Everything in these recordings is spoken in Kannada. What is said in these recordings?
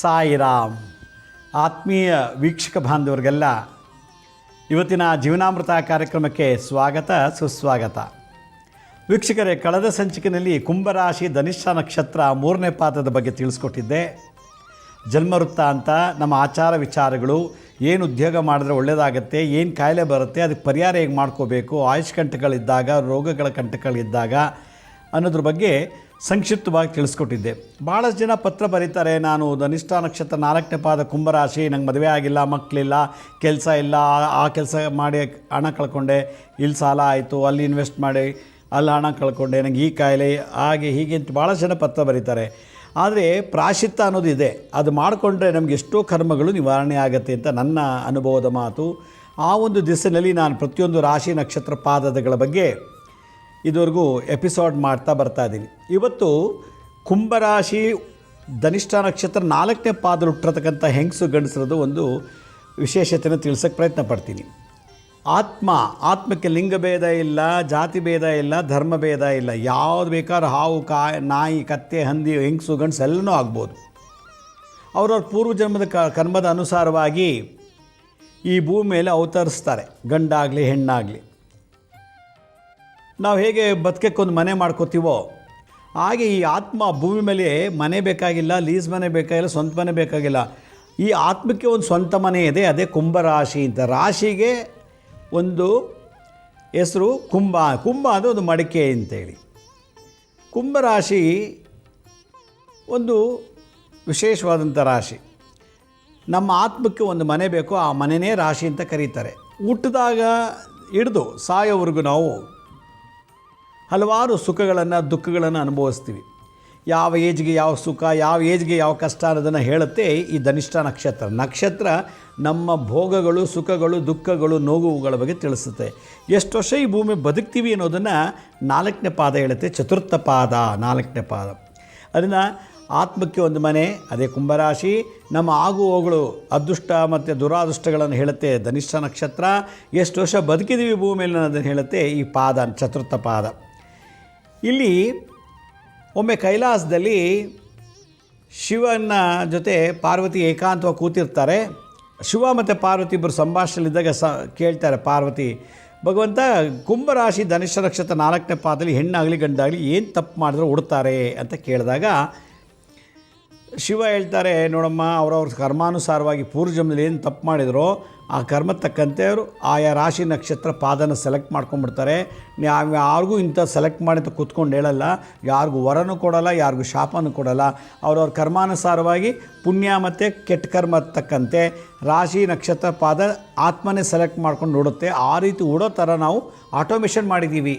ಸಾಯಿರಾಮ್. ಆತ್ಮೀಯ ವೀಕ್ಷಕ ಬಾಂಧವರಿಗೆಲ್ಲ ಇವತ್ತಿನ ಜೀವನಾಮೃತ ಕಾರ್ಯಕ್ರಮಕ್ಕೆ ಸ್ವಾಗತ, ಸುಸ್ವಾಗತ. ವೀಕ್ಷಕರೇ, ಕಳೆದ ಸಂಚಿಕೆಯಲ್ಲಿ ಕುಂಭರಾಶಿ ಧನಿಷ್ಠ ನಕ್ಷತ್ರ ಮೂರನೇ ಪಾತ್ರದ ಬಗ್ಗೆ ತಿಳಿಸ್ಕೊಟ್ಟಿದ್ದೆ. ಜನ್ಮವೃತ್ತ ಅಂತ, ನಮ್ಮ ಆಚಾರ ವಿಚಾರಗಳು, ಏನು ಉದ್ಯೋಗ ಮಾಡಿದ್ರೆ ಒಳ್ಳೆಯದಾಗತ್ತೆ ಏನು ಕಾಯಿಲೆ ಬರುತ್ತೆ, ಅದಕ್ಕೆ ಪರಿಹಾರ ಹೇಗೆ ಮಾಡ್ಕೋಬೇಕು, ಆಯುಷ್ ಕಂಟಕಗಳಿದ್ದಾಗ ರೋಗಗಳ ಕಂಟಕಗಳಿದ್ದಾಗ ಅನ್ನೋದ್ರ ಬಗ್ಗೆ ಸಂಕ್ಷಿಪ್ತವಾಗಿ ತಿಳಿಸ್ಕೊಟ್ಟಿದ್ದೆ. ಭಾಳಷ್ಟು ಜನ ಪತ್ರ ಬರೀತಾರೆ, ನಾನು ಧನಿಷ್ಠ ನಕ್ಷತ್ರ ನಾಲ್ಕನೇ ಪಾದ ಕುಂಭರಾಶಿ, ನಂಗೆ ಮದುವೆ ಆಗಿಲ್ಲ ಮಕ್ಕಳಿಲ್ಲ ಕೆಲಸ ಇಲ್ಲ, ಆ- ಕೆಲಸ ಮಾಡಿ ಹಣ ಕಳ್ಕೊಂಡೆ ಇಲ್ಲಿ ಸಾಲ ಆಯಿತು, ಅಲ್ಲಿ ಇನ್ವೆಸ್ಟ್ ಮಾಡಿ, ಅಲ್ಲಿ ಹಣ ಕಳ್ಕೊಂಡೆ ನನಗೆ ಈ ಕಾಯಿಲೆ, ಹಾಗೆ ಹೀಗೆ ಅಂತ ಭಾಳಷ್ಟು ಜನ ಪತ್ರ ಬರೀತಾರೆ. ಆದರೆ ಪ್ರಾಶಿತ್ತ ಅನ್ನೋದು ಇದೆ. ಅದು ಮಾಡಿಕೊಂಡ್ರೆ ನಮಗೆ ಎಷ್ಟೋ ಕರ್ಮಗಳು ನಿವಾರಣೆ ಆಗುತ್ತೆ ಅಂತ ನನ್ನ ಅನುಭವದ ಮಾತು. ಆ ಒಂದು ದಿಸೆಯಲ್ಲಿ ನಾನು ಪ್ರತಿಯೊಂದು ರಾಶಿ ನಕ್ಷತ್ರ ಪಾದಗಳ ಬಗ್ಗೆ ಇದುವರೆಗೂ ಎಪಿಸೋಡ್ ಮಾಡ್ತಾ ಬರ್ತಾ ಇದ್ದೀನಿ ಇವತ್ತು ಕುಂಭರಾಶಿ ಧನಿಷ್ಠ ನಕ್ಷತ್ರ ನಾಲ್ಕನೇ ಪಾದ ಹುಟ್ಟಿರತಕ್ಕಂಥ ಹೆಂಗಸು ಗಂಡಸರದು ಒಂದು ವಿಶೇಷತೆಯನ್ನು ತಿಳಿಸೋಕ್ಕೆ ಪ್ರಯತ್ನ ಪಡ್ತೀನಿ. ಆತ್ಮ, ಆತ್ಮಕ್ಕೆ ಲಿಂಗ ಭೇದ ಇಲ್ಲ, ಜಾತಿ ಭೇದ ಇಲ್ಲ, ಧರ್ಮ ಭೇದ ಇಲ್ಲ. ಯಾವ್ದು ಬೇಕಾದ್ರೂ ಹಾವು, ಕಾಯಿ, ನಾಯಿ, ಕತ್ತೆ, ಹಂದಿ, ಹೆಂಗಸು, ಗಂಡಸು ಎಲ್ಲನೂ ಆಗ್ಬೋದು. ಅವ್ರವ್ರ ಪೂರ್ವಜನ್ಮದ ಕ, ಕರ್ಮದ ಅನುಸಾರವಾಗಿ ಈ ಭೂಮಿ ಮೇಲೆ ಅವತರಿಸ್ತಾರೆ. ಗಂಡಾಗಲಿ, ಹೆಣ್ಣಾಗಲಿ. ನಾವು ಹೇಗೆ ಬದುಕಕ್ಕೊಂದು ಮನೆ ಮಾಡ್ಕೋತೀವೋ, ಹಾಗೆ ಈ ಆತ್ಮ ಭೂಮಿ ಮೇಲೆ ಮನೆ ಬೇಕಾಗಿಲ್ಲ, ಲೀಸ್ ಮನೆ ಬೇಕಾಗಿಲ್ಲ, ಸ್ವಂತ ಮನೆ ಬೇಕಾಗಿಲ್ಲ. ಈ ಆತ್ಮಕ್ಕೆ ಒಂದು ಸ್ವಂತ ಮನೆ ಇದೆ, ಅದೇ ಕುಂಭರಾಶಿ ಅಂತ. ರಾಶಿಗೆ ಒಂದು ಹೆಸರು ಕುಂಭ. ಕುಂಭ ಅಂದರೆ ಒಂದು ಮಡಿಕೆ ಅಂತೇಳಿ. ಕುಂಭರಾಶಿ ಒಂದು ವಿಶೇಷವಾದಂಥ ರಾಶಿ. ನಮ್ಮ ಆತ್ಮಕ್ಕೆ ಒಂದು ಮನೆ ಬೇಕು, ಆ ಮನೆಯೇ ರಾಶಿ ಅಂತ ಕರೀತಾರೆ. ಹುಟ್ಟಿದಾಗ ಹಿಡಿದು ಸಾಯೋವರೆಗೂ ನಾವು ಹಲವಾರು ಸುಖಗಳನ್ನು, ದುಃಖಗಳನ್ನು ಅನುಭವಿಸ್ತೀವಿ. ಯಾವ ಏಜ್ಗೆ ಯಾವ ಸುಖ, ಯಾವ ಏಜ್ಗೆ ಯಾವ ಕಷ್ಟ ಅನ್ನೋದನ್ನು ಹೇಳುತ್ತೆ ಈ ಧನಿಷ್ಠ ನಕ್ಷತ್ರ. ನಕ್ಷತ್ರ ನಮ್ಮ ಭೋಗಗಳು, ಸುಖಗಳು, ದುಃಖಗಳು, ನೋವುಗಳ ಬಗ್ಗೆ ತಿಳಿಸುತ್ತೆ. ಎಷ್ಟು ವರ್ಷ ಈ ಭೂಮಿ ಬದುಕ್ತೀವಿ ಅನ್ನೋದನ್ನು ನಾಲ್ಕನೇ ಪಾದ ಹೇಳುತ್ತೆ, ಚತುರ್ಥ ಪಾದ, ನಾಲ್ಕನೇ ಪಾದ. ಅದನ್ನು ಆತ್ಮಕ್ಕೆ ಒಂದು ಮನೆ, ಅದೇ ಕುಂಭರಾಶಿ, ನಮ್ಮ ಆಗು ಹೋಗಳು ಅದೃಷ್ಟ ಮತ್ತು ದುರಾದೃಷ್ಟಗಳನ್ನು ಹೇಳುತ್ತೆ ಧನಿಷ್ಠ ನಕ್ಷತ್ರ. ಎಷ್ಟು ವರ್ಷ ಬದುಕಿದ್ದೀವಿ ಭೂಮಿಯಲ್ಲಿ ಅನ್ನೋದನ್ನು ಹೇಳುತ್ತೆ ಈ ಪಾದ, ಚತುರ್ಥ ಪಾದ. ಇಲ್ಲಿ ಒಮ್ಮೆ ಕೈಲಾಸದಲ್ಲಿ ಶಿವನ ಜೊತೆ ಪಾರ್ವತಿ ಏಕಾಂತವಾಗಿ ಕೂತಿರ್ತಾರೆ. ಶಿವ ಮತ್ತು ಪಾರ್ವತಿ ಇಬ್ಬರು ಸಂಭಾಷಣೆಯಲ್ಲಿದ್ದಾಗ ಸ ಕೇಳ್ತಾರೆ ಪಾರ್ವತಿ, ಭಗವಂತ, ಕುಂಭರಾಶಿ ಧನುಷ್ಯ ನಕ್ಷತ್ರ ನಾಲ್ಕನೇ ಪಾದದಲ್ಲಿ ಹೆಣ್ಣಾಗಲಿ ಗಂಡಾಗಲಿ ಏನು ತಪ್ಪು ಮಾಡಿದ್ರೆ ಉಡ್ತಾರೆ ಅಂತ ಕೇಳಿದಾಗ ಶಿವ ಹೇಳ್ತಾರೆ, ನೋಡಮ್ಮ, ಅವರವ್ರ ಕರ್ಮಾನುಸಾರವಾಗಿ ಪೂರ್ವಜನ್ಮದಲ್ಲಿ ಏನು ತಪ್ಪು ಮಾಡಿದರೋ, ಆ ಕರ್ಮ ತಕ್ಕಂತೆ ಅವರು ಆಯಾ ರಾಶಿ ನಕ್ಷತ್ರ ಪಾದನ ಸೆಲೆಕ್ಟ್ ಮಾಡ್ಕೊಂಡ್ಬಿಡ್ತಾರೆ. ನಾವು ಯಾರಿಗೂ ಇಂಥ ಸೆಲೆಕ್ಟ್ ಮಾಡಿ ಅಂತ ಕೂತ್ಕೊಂಡು ಹೇಳಲ್ಲ, ಯಾರಿಗೂ ವರನೂ ಕೊಡಲ್ಲ, ಯಾರಿಗೂ ಶಾಪನೂ ಕೊಡಲ್ಲ. ಅವ್ರವ್ರ ಕರ್ಮಾನುಸಾರವಾಗಿ ಪುಣ್ಯ ಮತ್ತು ಕೆಟ್ಟ ಕರ್ಮ ತಕ್ಕಂತೆ ರಾಶಿ ನಕ್ಷತ್ರ ಪಾದ ಆತ್ಮನೇ ಸೆಲೆಕ್ಟ್ ಮಾಡ್ಕೊಂಡು ನೋಡುತ್ತೆ ಆ ರೀತಿ ಓಡೋ ಥರ ನಾವು ಆಟೋಮೇಷನ್ ಮಾಡಿದ್ದೀವಿ.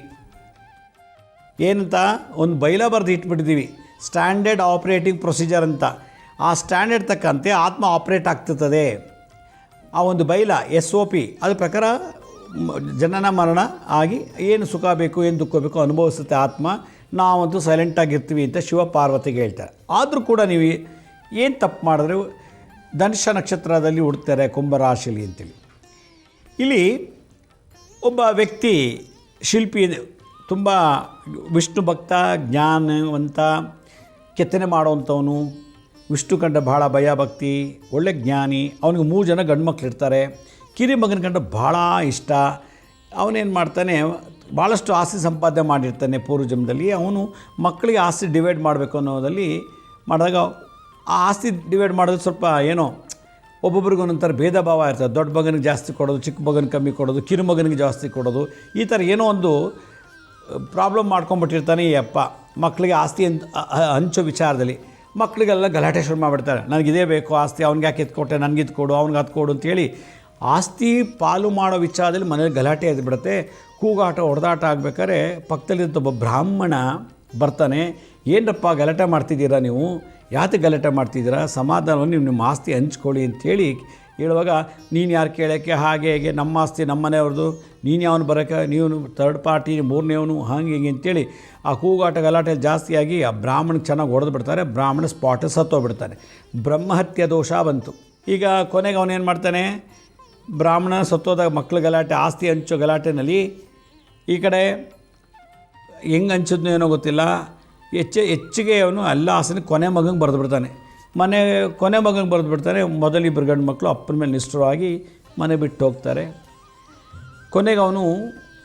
ಏನಂತ? ಒಂದು ಬೈಲ ಬರೆದು ಇಟ್ಬಿಟ್ಟಿದ್ದೀವಿ. ಸ್ಟ್ಯಾಂಡರ್ಡ್ ಆಪ್ರೇಟಿಂಗ್ ಪ್ರೊಸೀಜರ್ ಅಂತ. ಆ ಸ್ಟ್ಯಾಂಡರ್ಡ್ ತಕ್ಕಂತೆ ಆತ್ಮ ಆಪ್ರೇಟ್ ಆಗ್ತಿರ್ತದೆ. ಆ ಒಂದು ಬೈಲ, ಎಸ್ ಒ ಪಿ ಅದ್ರ ಪ್ರಕಾರ ಜನನ ಮರಣ ಆಗಿ ಏನು ಸುಖ ಬೇಕು, ಏನು ದುಃಖ ಬೇಕು ಅನುಭವಿಸುತ್ತೆ ಆತ್ಮ. ನಾವಂತೂ ಸೈಲೆಂಟಾಗಿರ್ತೀವಿ ಅಂತ ಶಿವ ಪಾರ್ವತಿಗೆ ಹೇಳ್ತಾರೆ. ಆದರೂ ಕೂಡ ನೀವು ಏನು ತಪ್ಪು ಮಾಡಿದ್ರೆ ಧನುಷ ನಕ್ಷತ್ರದಲ್ಲಿ ಹುಡ್ತಾರೆ ಕುಂಭರಾಶಿಲಿ ಅಂತೇಳಿ. ಇಲ್ಲಿ ಒಬ್ಬ ವ್ಯಕ್ತಿ ಶಿಲ್ಪಿ, ತುಂಬ ವಿಷ್ಣು ಭಕ್ತ, ಜ್ಞಾನವಂತ ಕೆತ್ತನೆ ಮಾಡೋವಂಥವನು, ವಿಷ್ಣು ಕಂಡ ಭಾಳ ಭಯಭಕ್ತಿ, ಒಳ್ಳೆ ಜ್ಞಾನಿ, ಅವನಿಗೆ ಮೂರು ಜನ ಗಂಡು ಮಕ್ಳು ಇರ್ತಾರೆ ಕಿರಿ ಮಗನ ಕಂಡ ಭಾಳ ಇಷ್ಟ. ಅವನೇನು ಮಾಡ್ತಾನೆ ಭಾಳಷ್ಟು ಆಸ್ತಿ ಸಂಪಾದನೆ ಮಾಡಿರ್ತಾನೆ ಪೂರ್ವಜನ್ಮದಲ್ಲಿ. ಅವನು ಮಕ್ಕಳಿಗೆ ಆಸ್ತಿ ಡಿವೈಡ್ ಮಾಡಬೇಕು ಅನ್ನೋದಲ್ಲಿ ಮಾಡಿದಾಗ ಆ ಆಸ್ತಿ ಡಿವೈಡ್ ಮಾಡೋದು ಸ್ವಲ್ಪ ಏನೋ, ಒಬ್ಬೊಬ್ರಿಗೆ ಒಂದೊಂಥರ ಭೇದ ಭಾವ ಇರ್ತದೆ. ದೊಡ್ಡ ಮಗನಿಗೆ ಜಾಸ್ತಿ ಕೊಡೋದು, ಚಿಕ್ಕ ಮಗನಿಗೆ ಕಮ್ಮಿ ಕೊಡೋದು, ಕಿರು ಮಗನಿಗೆ ಜಾಸ್ತಿ ಕೊಡೋದು. ಈ ಥರ ಏನೋ ಒಂದು ಪ್ರಾಬ್ಲಮ್ ಮಾಡ್ಕೊಂಬಿಟ್ಟಿರ್ತಾನೆ ಈ ಅಪ್ಪ. ಮಕ್ಕಳಿಗೆ ಆಸ್ತಿ ಅಂತ ಹಂಚೋ ವಿಚಾರದಲ್ಲಿ. ಮಕ್ಕಳಿಗೆಲ್ಲ ಗಲಾಟೆ ಶುರು ಮಾಡಿಬಿಡ್ತಾರೆ. ನನಗಿದೇ ಬೇಕು ಆಸ್ತಿ, ಅವ್ನಿಗೆ ಯಾಕೆ ಎತ್ಕೊಟ್ಟೆ ನನಗೆ ಕೊಡು, ಅವ್ನಿಗೆ ಅದು ಕೊಡು ಅಂತೇಳಿ ಆಸ್ತಿ ಪಾಲು ಮಾಡೋ ವಿಚಾರದಲ್ಲಿ ಮನೇಲಿ ಗಲಾಟೆ ಎದ್ಬಿಡುತ್ತೆ. ಕೂಗಾಟ, ಹೊಡೆದಾಟ ಆಗಬೇಕಾದ್ರೆ ಪಕ್ಕದಲ್ಲಿದ್ದ ಒಬ್ಬ ಬ್ರಾಹ್ಮಣ ಬರ್ತಾನೆ. ಏನಪ್ಪ ಗಲಾಟೆ ಮಾಡ್ತಿದ್ದೀರಾ ನೀವು? ಯಾತಕ್ಕೆ ಗಲಾಟೆ ಮಾಡ್ತಿದ್ದೀರಾ? ಸಮಾಧಾನವನ್ನು ನೀವು ನಿಮ್ಮ ಆಸ್ತಿ ಹಂಚ್ಕೊಳ್ಳಿ ಅಂತೇಳಿ ಹೇಳುವಾಗ, ನೀನು ಯಾರು ಕೇಳೋಕ್ಕೆ? ಹಾಗೆ ಹೇಗೆ? ನಮ್ಮ ಆಸ್ತಿ ನಮ್ಮ ಮನೆಯವ್ರದ್ದು. ನೀನು ಯಾವನು ಬರೋಕ್ಕೆ? ನೀವು ಥರ್ಡ್ ಪಾರ್ಟಿ ಮೂರನೇವನು ಹಾಗೆ ಹಿಂಗೆ ಅಂತೇಳಿ ಆ ಕೂಗಾಟ ಗಲಾಟೆ ಜಾಸ್ತಿಯಾಗಿ ಆ ಬ್ರಾಹ್ಮಣ ಚೆನ್ನಾಗಿ ಹೊಡೆದು ಬಿಡ್ತಾರೆ. ಬ್ರಾಹ್ಮಣ ಸ್ಪಾಟ್ ಸತ್ತೋಗ್ಬಿಡ್ತಾನೆ ಬ್ರಹ್ಮಹತ್ಯೆ ದೋಷ ಬಂತು. ಈಗ ಕೊನೆಗೆ ಅವನೇನು ಮಾಡ್ತಾನೆ? ಬ್ರಾಹ್ಮಣ ಸತ್ತೋದಾಗ ಮಕ್ಳ ಗಲಾಟೆ, ಆಸ್ತಿ ಹಂಚು ಗಲಾಟೆನಲ್ಲಿ ಈ ಕಡೆ ಹೆಂಗೆ ಹಂಚಿದ್ನೋ ಏನೋ ಗೊತ್ತಿಲ್ಲ. ಹೆಚ್ಚು, ಹೆಚ್ಚಿಗೆ ಅವನು ಎಲ್ಲ ಆಸನ ಕೊನೆ ಮಗಂಗೆ ಬರೆದು ಬಿಡ್ತಾನೆ. ಮನೆ, ಕೊನೆ ಮಗನಿಗೆ ಬರೆದು ಬಿಡ್ತಾರೆ ಮೊದಲಿಬ್ಬರು ಗಂಡು ಮಕ್ಕಳು ಅಪ್ಪನ ಮೇಲೆ ನಿಷ್ಠರವಾಗಿ ಮನೆ ಬಿಟ್ಟು ಹೋಗ್ತಾರೆ. ಕೊನೆಗೆ ಅವನು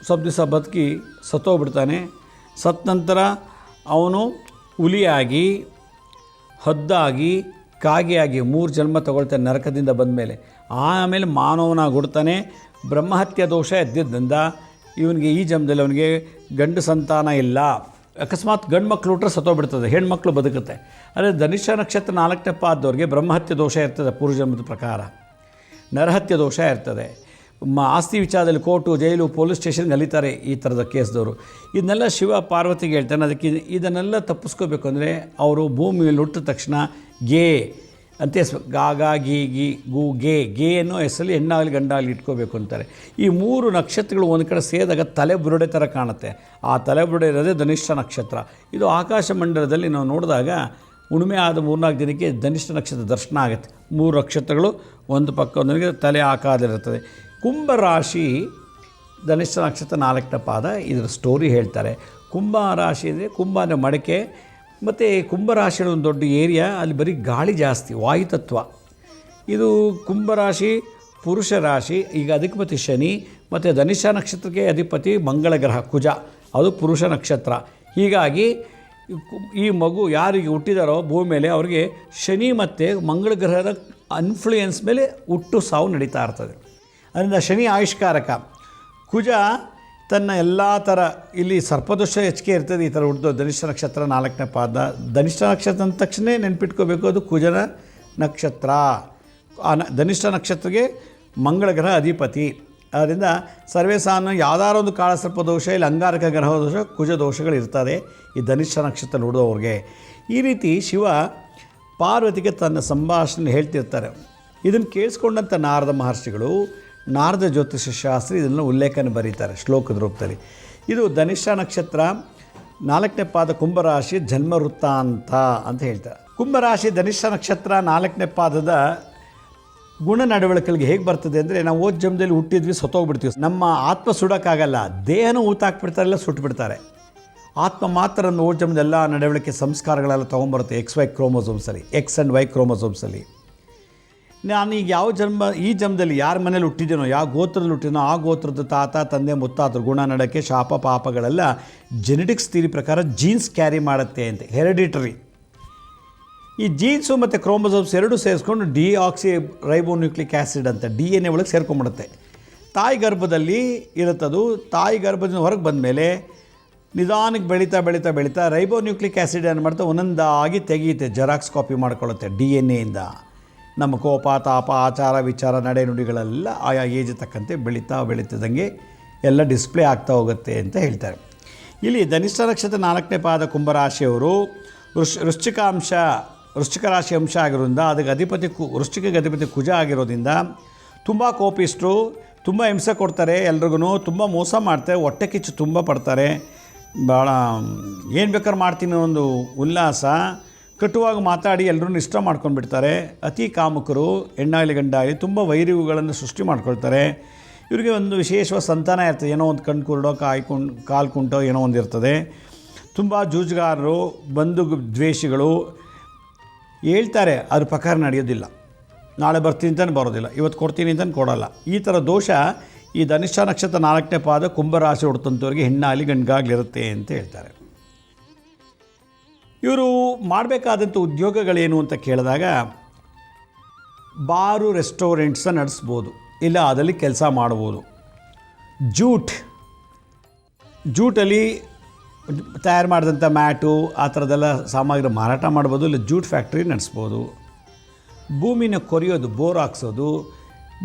ಸ್ವಲ್ಪ ದಿವಸ ಬದುಕಿ ಸತ್ತೋಗ್ಬಿಡ್ತಾನೆ. ಸತ್ತ ನಂತರ ಅವನು ಹುಲಿಯಾಗಿ, ಹದ್ದಾಗಿ, ಕಾಗೆಯಾಗಿ ಮೂರು ಜನ್ಮ ತಗೊಳ್ತಾನೆ ನರಕದಿಂದ ಬಂದ ಮೇಲೆ ಆಮೇಲೆ ಮಾನವನಾಗಿ ಹುಡ್ತಾನೆ. ಬ್ರಹ್ಮಹತ್ಯೆ ದೋಷ ಎದ್ದಿದ್ದರಿಂದ ಇವನಿಗೆ ಈ ಜನ್ಮದಲ್ಲಿ ಅವನಿಗೆ ಗಂಡು ಸಂತಾನ ಇಲ್ಲ. ಅಕಸ್ಮಾತ್ ಗಂಡು ಮಕ್ಕಳು ಹುಟ್ರೆ ಸತ್ತೋಗ್ಬಿಡ್ತದೆ, ಹೆಣ್ಮಕ್ಳು ಬದುಕುತ್ತೆ. ಅಂದರೆ ಧನಿಷ್ಠ ನಕ್ಷತ್ರ ನಾಲ್ಕನೇ ಪಾದದವ್ರಿಗೆ ಬ್ರಹ್ಮಹತ್ಯೆ ದೋಷ ಇರ್ತದೆ ಪೂರ್ವಜನ್ಮದ ಪ್ರಕಾರ. ನರಹತ್ಯೆ ದೋಷ ಇರ್ತದೆ. ಮ, ಆಸ್ತಿ ವಿಚಾರದಲ್ಲಿ ಕೋರ್ಟು, ಜೈಲು, ಪೊಲೀಸ್ ಸ್ಟೇಷನ್ಗೆ ಅಲಿತಾರೆ ಈ ಥರದ ಕೇಸ್ದವರು. ಇದನ್ನೆಲ್ಲ ಶಿವ ಪಾರ್ವತಿಗೆ ಹೇಳ್ತಾನೆ, ಅದಕ್ಕೆ ಇದನ್ನೆಲ್ಲ ತಪ್ಪಿಸ್ಕೋಬೇಕು ಅಂದರೆ ಅವರು ಭೂಮಿಯಲ್ಲಿ ಹುಟ್ಟಿದ ತಕ್ಷಣ ಗೇ ಅಂತ ಹೆಸರು ಗಾ ಗಾ ಗಿ ಗಿ ಗು ಗೆ ಗೆ ಅನ್ನೋ ಹೆಸರಲ್ಲಿ ಹೆಣ್ಣಾಗಲಿ ಗಂಡಾಗಲಿ ಇಟ್ಕೋಬೇಕು ಅಂತಾರೆ. ಈ ಮೂರು ನಕ್ಷತ್ರಗಳು ಒಂದು ಕಡೆ ಸೇದಾಗ ತಲೆ ಬುರುಡೆ ಥರ ಕಾಣುತ್ತೆ. ಆ ತಲೆ ಬುರುಡೆ ಇರೋದೇ ಧನಿಷ್ಠ ನಕ್ಷತ್ರ. ಇದು ಆಕಾಶ ಮಂಡಲದಲ್ಲಿ ನಾವು ನೋಡಿದಾಗ ಉಣ್ಮೆ ಆದ ಮೂರ್ನಾಲ್ಕು ದಿನಕ್ಕೆ ಧನಿಷ್ಠ ನಕ್ಷತ್ರ ದರ್ಶನ ಆಗುತ್ತೆ. ಮೂರು ನಕ್ಷತ್ರಗಳು ಒಂದು ಪಕ್ಕ ಒಂದೊಂದಿಗೆ ತಲೆ ಆಕಾರದಲ್ಲಿರ್ತದೆ ಕುಂಭರಾಶಿ ಧನಿಷ್ಠ ನಕ್ಷತ್ರ ನಾಲ್ಕನೇ ಪಾದ ಇದರ ಸ್ಟೋರಿ ಹೇಳ್ತಾರೆ. ಕುಂಭ ರಾಶಿ ಅಂದರೆ ಕುಂಭ ಅಂದರೆ ಮಡಕೆ ಮತ್ತು ಕುಂಭರಾಶಿಯ ಒಂದು ದೊಡ್ಡ ಏರಿಯಾ ಅಲ್ಲಿ ಬರೀ ಗಾಳಿ ಜಾಸ್ತಿ, ವಾಯುತತ್ವ. ಇದು ಕುಂಭರಾಶಿ, ಪುರುಷ ರಾಶಿ, ಈಗ ಅಧಿಪತಿ ಶನಿ, ಮತ್ತು ಧನಿಷ್ಠ ನಕ್ಷತ್ರಕ್ಕೆ ಅಧಿಪತಿ ಮಂಗಳ ಗ್ರಹ, ಕುಜ. ಅದು ಪುರುಷ ನಕ್ಷತ್ರ. ಹೀಗಾಗಿ ಈ ಮಗು ಯಾರಿಗೆ ಹುಟ್ಟಿದಾರೋ ಭೂಮಿ ಮೇಲೆ ಅವರಿಗೆ ಶನಿ ಮತ್ತು ಮಂಗಳ ಗ್ರಹದ ಅನ್ಫ್ಲೂಯೆನ್ಸ್ ಮೇಲೆ ಹುಟ್ಟು ಸಾವು ನಡೀತಾ ಇರ್ತದೆ. ಅದರಿಂದ ಶನಿ ಆವಿಷ್ಕಾರಕ. ಕುಜ ತನ್ನ ಎಲ್ಲ ಥರ, ಇಲ್ಲಿ ಸರ್ಪದೋಷ ಹೆಚ್ಚಿಗೆ ಇರ್ತದೆ ಈ ಥರ ಹುಟ್ಟಿದ ಧನಿಷ್ಠ ನಕ್ಷತ್ರ ನಾಲ್ಕನೇ ಪಾದ. ಧನಿಷ್ಠ ನಕ್ಷತ್ರ ಅಂದ ತಕ್ಷಣ ನೆನ್ಪಿಟ್ಕೋಬೇಕು, ಅದು ಕುಜನ ನಕ್ಷತ್ರ. ಆ ನ ಧನಿಷ್ಠ ನಕ್ಷತ್ರಕ್ಕೆ ಮಂಗಳ ಗ್ರಹ ಅಧಿಪತಿ. ಆದ್ದರಿಂದ ಸರ್ವೇ ಸಾಮಾನ್ಯ ಯಾವ್ದಾರ ಒಂದು ಕಾಳಸರ್ಪ ದೋಷ, ಇಲ್ಲಿ ಅಂಗಾರಕ ಗ್ರಹ ದೋಷ, ಕುಜ ದೋಷಗಳು ಇರ್ತದೆ ಈ ಧನಿಷ್ಠ ನಕ್ಷತ್ರ ನೋಡುವವ್ರಿಗೆ. ಈ ರೀತಿ ಶಿವ ಪಾರ್ವತಿಗೆ ತನ್ನ ಸಂಭಾಷಣೆ ಹೇಳ್ತಿರ್ತಾರೆ. ಇದನ್ನು ಕೇಳಿಸ್ಕೊಂಡಂಥ ನಾರದ ಮಹರ್ಷಿಗಳು ನಾರದ ಜ್ಯೋತಿಷ ಶಾಸ್ತ್ರಿ ಇದನ್ನು ಉಲ್ಲೇಖನ ಬರೀತಾರೆ ಶ್ಲೋಕದ ರೂಪದಲ್ಲಿ. ಇದು ಧನಿಷ್ಠ ನಕ್ಷತ್ರ, ನಾಲ್ಕನೇ ಪಾದ ಕುಂಭರಾಶಿ ಜನ್ಮ ವೃತ್ತಾಂತ ಅಂತ ಹೇಳ್ತಾರೆ. ಕುಂಭರಾಶಿ ಧನಿಷ್ಠ ನಕ್ಷತ್ರ, ನಾಲ್ಕನೇ ಪಾದದ ಗುಣ ನಡವಳಿಕೆಗೆ ಹೇಗೆ ಬರ್ತದೆ ಅಂದರೆ, ನಾವು ಓದ್ ಜಮದಲ್ಲಿ ಹುಟ್ಟಿದ್ವಿ, ಸತ್ತೋಗ್ಬಿಡ್ತೀವಿ. ನಮ್ಮ ಆತ್ಮ ಸುಡೋಕ್ಕಾಗಲ್ಲ, ದೇಹನ ಊತಾಕ್ಬಿಡ್ತಾರೆಲ್ಲ, ಸುಟ್ಬಿಡ್ತಾರೆ. ಆತ್ಮ ಮಾತ್ರ ಓದ್ ಜನ್ಮದ ಎಲ್ಲ ನಡವಳಿಕೆ ಸಂಸ್ಕಾರಗಳೆಲ್ಲ ತೊಗೊಂಬರುತ್ತೆ ಎಕ್ಸ್ ವೈ ಕ್ರೋಮೋಸೋಮ್ಸಲ್ಲಿ ಎಕ್ಸ್ ಆ್ಯಂಡ್ ವೈ ಕ್ರೋಮೋಸೋಮ್ಸಲ್ಲಿ. ನಾನು ಈಗ ಯಾವ ಜನ್ಮ, ಈ ಜನ್ಮದಲ್ಲಿ ಯಾರ ಮನೇಲಿ ಹುಟ್ಟಿದ್ದೀನೋ ಯಾವ ಗೋತ್ರದಲ್ಲಿ ಹುಟ್ಟಿದನೋ, ಆ ಗೋತ್ರದ ತಾತ, ತಂದೆ, ಮುತ್ತಾತರು, ಗುಣ ನಡಕ್ಕೆ ಶಾಪ, ಪಾಪಗಳೆಲ್ಲ ಜೆನೆಟಿಕ್ಸ್ ಥಿಯರಿ ಪ್ರಕಾರ ಜೀನ್ಸ್ ಕ್ಯಾರಿ ಮಾಡುತ್ತೆ ಅಂತ ಹೆರಿಡಿಟರಿ ಈ ಜೀನ್ಸು ಮತ್ತು ಕ್ರೋಮೋಸೋಮ್ಸ್ ಎರಡೂ ಸೇರಿಸ್ಕೊಂಡು ಡಿ ಆಕ್ಸಿ ರೈಬೋನ್ಯೂಕ್ಲಿಕ್ ಆ್ಯಸಿಡ್ ಅಂತ ಡಿ ಎನ್ ಎ ಒಳಗೆ ಸೇರ್ಕೊಂಡ್ಬಿಡುತ್ತೆ ತಾಯಿ ಗರ್ಭದಲ್ಲಿ ಇರುತ್ತದು, ತಾಯಿ ಗರ್ಭದಿಂದ ಹೊರಗೆ ಬಂದಮೇಲೆ ನಿಧಾನಕ್ಕೆ ಬೆಳೀತಾ ಬೆಳೀತಾ ಬೆಳೀತಾ ರೈಬೋನ್ಯೂಕ್ಲಿಕ್ ಆ್ಯಸಿಡ್ ಏನು ಮಾಡ್ತಾ ಒಂದೊಂದಾಗಿ ತೆಗೆಯುತ್ತೆ ಜೆರಾಕ್ಸ್ ಕಾಪಿ ಮಾಡ್ಕೊಳ್ಳುತ್ತೆ ಡಿ ಎನ್ ಎಯಿಂದ ನಮ್ಮ ಕೋಪ ತಾಪ ಆಚಾರ ವಿಚಾರ ನಡೆನುಡಿಗಳೆಲ್ಲ ಆಯಾ ಏಜ್ ತಕ್ಕಂತೆ ಬೆಳೀತಾ ಬೆಳೀತದಂಗೆ ಎಲ್ಲ ಡಿಸ್ಪ್ಲೇ ಆಗ್ತಾ ಹೋಗುತ್ತೆ ಅಂತ ಹೇಳ್ತಾರೆ. ಇಲ್ಲಿ ಧನಿಷ್ಠ ನಕ್ಷತ್ರ ನಾಲ್ಕನೇ ಪಾದ ಕುಂಭರಾಶಿಯವರು ವೃಶ್ ವೃಶ್ಚಿಕಾಂಶ, ವೃಶ್ಚಿಕ ರಾಶಿ ಅಂಶ ಆಗಿರೋದ್ರಿಂದ ಅದಕ್ಕೆ ಅಧಿಪತಿ ಕು ವೃಶ್ಚಿಕಗೆ ಅಧಿಪತಿ ಕುಜ ಆಗಿರೋದ್ರಿಂದ ತುಂಬ ಕೋಪಿಸ್ಟ್ರು ತುಂಬ ಹಿಂಸೆ ಕೊಡ್ತಾರೆ ಎಲ್ರಿಗೂ ತುಂಬ ಮೋಸ ಮಾಡ್ತಾರೆ, ಹೊಟ್ಟೆ ಕಿಚ್ಚು ತುಂಬ ಪಡ್ತಾರೆ. ಭಾಳ, ಏನು ಬೇಕಾದ್ರೆ ಮಾಡ್ತೀನಿ ಒಂದು ಉಲ್ಲಾಸ ಕಟುವಾಗಿ ಮಾತಾಡಿ ಎಲ್ಲರೂ ಇಷ್ಟ ಮಾಡ್ಕೊಂಡ್ಬಿಡ್ತಾರೆ. ಅತಿ ಕಾಮುಕರು, ಹೆಣ್ಣಾಗಲಿ ಗಂಡಾಗಲಿ ತುಂಬ ವೈರಿಗಳನ್ನು ಸೃಷ್ಟಿ ಮಾಡ್ಕೊಳ್ತಾರೆ. ಇವರಿಗೆ ಒಂದು ವಿಶೇಷವಾದ ಸಂತಾನ ಇರ್ತದೆ. ಏನೋ ಒಂದು ಕಣ್ಣು ಕುರುಡೋ, ಕಾಯಿ ಕುಂಡ್, ಕಾಲು ಕುಂಟೋ, ಏನೋ ಒಂದು ಇರ್ತದೆ. ತುಂಬ ಜೂಜುಗಾರರು, ಬಂಧು ದ್ವೇಷಿಗಳು ಹೇಳ್ತಾರೆ, ಅದ್ರ ಪ್ರಕಾರ ನಡೆಯೋದಿಲ್ಲ. ನಾಳೆ ಬರ್ತೀನಿ ಅಂತ ಬರೋದಿಲ್ಲ. ಇವತ್ತು ಕೊಡ್ತೀನಿ ಅಂತ ಕೊಡೋಲ್ಲ. ಈ ಥರ ದೋಷ ಈ ಧನಿಷ್ಠ ನಕ್ಷತ್ರ ನಾಲ್ಕನೇ ಪಾದ ಕುಂಭರಾಶಿ ಹೊಡ್ತಂಥವ್ರಿಗೆ ಹೆಣ್ಣಾಗಲಿ ಗಂಡಾಗಲಿರುತ್ತೆ ಅಂತ ಹೇಳ್ತಾರೆ. ಇವರು ಮಾಡಬೇಕಾದಂಥ ಉದ್ಯೋಗಗಳೇನು ಅಂತ ಕೇಳಿದಾಗ ಬಾರು ರೆಸ್ಟೋರೆಂಟ್ಸ ನಡೆಸ್ಬೋದು, ಇಲ್ಲ ಅದರಲ್ಲಿ ಕೆಲಸ ಮಾಡ್ಬೋದು. ಜೂಟ್, ಜೂಟಲ್ಲಿ ತಯಾರು ಮಾಡಿದಂಥ ಮ್ಯಾಟು, ಆ ಥರದ್ದೆಲ್ಲ ಸಾಮಗ್ರಿ ಮಾರಾಟ ಮಾಡ್ಬೋದು, ಇಲ್ಲ ಜೂಟ್ ಫ್ಯಾಕ್ಟ್ರಿ ನಡೆಸ್ಬೋದು. ಭೂಮಿನ ಕೊರೆಯೋದು, ಬೋರ್ ಹಾಕ್ಸೋದು,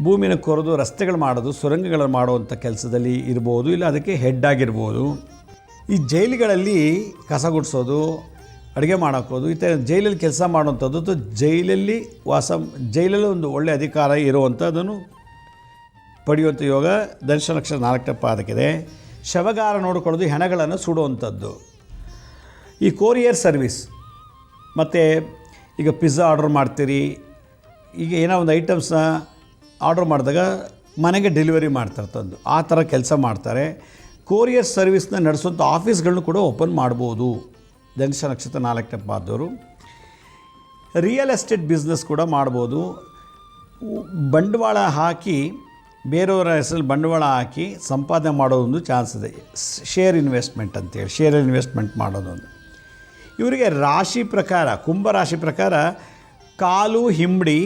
ಭೂಮಿನ ಕೊರೆದು ರಸ್ತೆಗಳು ಮಾಡೋದು, ಸುರಂಗಗಳನ್ನು ಮಾಡುವಂಥ ಕೆಲಸದಲ್ಲಿ ಇರ್ಬೋದು, ಇಲ್ಲ ಅದಕ್ಕೆ ಹೆಡ್ ಆಗಿರ್ಬೋದು. ಈ ಜೈಲುಗಳಲ್ಲಿ ಕಸ ಗುಡಿಸೋದು ಅಡುಗೆ ಮಾಡೋಕ್ಕೋದು ಈ ಥರ ಜೈಲಲ್ಲಿ ಕೆಲಸ ಮಾಡುವಂಥದ್ದು ಜೈಲಲ್ಲಿ ವಾಸ, ಜೈಲಲ್ಲಿ ಒಂದು ಒಳ್ಳೆಯ ಅಧಿಕಾರ ಇರುವಂಥದ್ದನ್ನು ಪಡೆಯುವಂಥ ಯೋಗ ದರ್ಶನ ಲಕ್ಷ ನಾಲ್ಕನೇ ಪಾದಕ್ಕಿದೆ. ಶವಗಾರ ನೋಡಿಕೊಳ್ಳೋದು ಹೆಣಗಳನ್ನು ಸುಡುವಂಥದ್ದು. ಈ ಕೊರಿಯರ್ ಸರ್ವಿಸ್, ಮತ್ತು ಈಗ ಪಿಜ್ಜಾ ಆರ್ಡ್ರ್ ಮಾಡ್ತೀರಿ, ಈಗ ಏನೋ ಒಂದು ಐಟಮ್ಸ್ನ ಆರ್ಡ್ರ್ ಮಾಡಿದಾಗ ಮನೆಗೆ ಡೆಲಿವರಿ ಮಾಡ್ತಾರೆ ತಂದು. ಆ ಥರ ಕೆಲಸ ಮಾಡ್ತಾರೆ. ಕೊರಿಯರ್ ಸರ್ವಿಸ್ನ ನಡೆಸುವಂಥ ಆಫೀಸ್ಗಳನ್ನೂ ಕೂಡ ಓಪನ್ ಮಾಡ್ಬೋದು. ಧನುಷ ನಕ್ಷತ್ರ ನಾಲ್ಕನೇ ಪಾದವರು ರಿಯಲ್ ಎಸ್ಟೇಟ್ ಬಿಸ್ನೆಸ್ ಕೂಡ ಮಾಡ್ಬೋದು ಉ- ಬಂಡವಾಳ ಹಾಕಿ ಬೇರೆಯವರ ಹೆಸರಲ್ಲಿ ಬಂಡವಾಳ ಹಾಕಿ ಸಂಪಾದನೆ ಮಾಡೋದೊಂದು ಚಾನ್ಸ್ ಇದೆ ಶೇರ್ ಇನ್ವೆಸ್ಟ್ಮೆಂಟ್ ಅಂತೇಳಿ ಶೇರ್ ಇನ್ವೆಸ್ಟ್ಮೆಂಟ್ ಮಾಡೋದೊಂದು ಇವರಿಗೆ ರಾಶಿ ಪ್ರಕಾರ ಕುಂಭ ರಾಶಿ ಪ್ರಕಾರ ಕಾಲು ಹಿಂಬಡಿ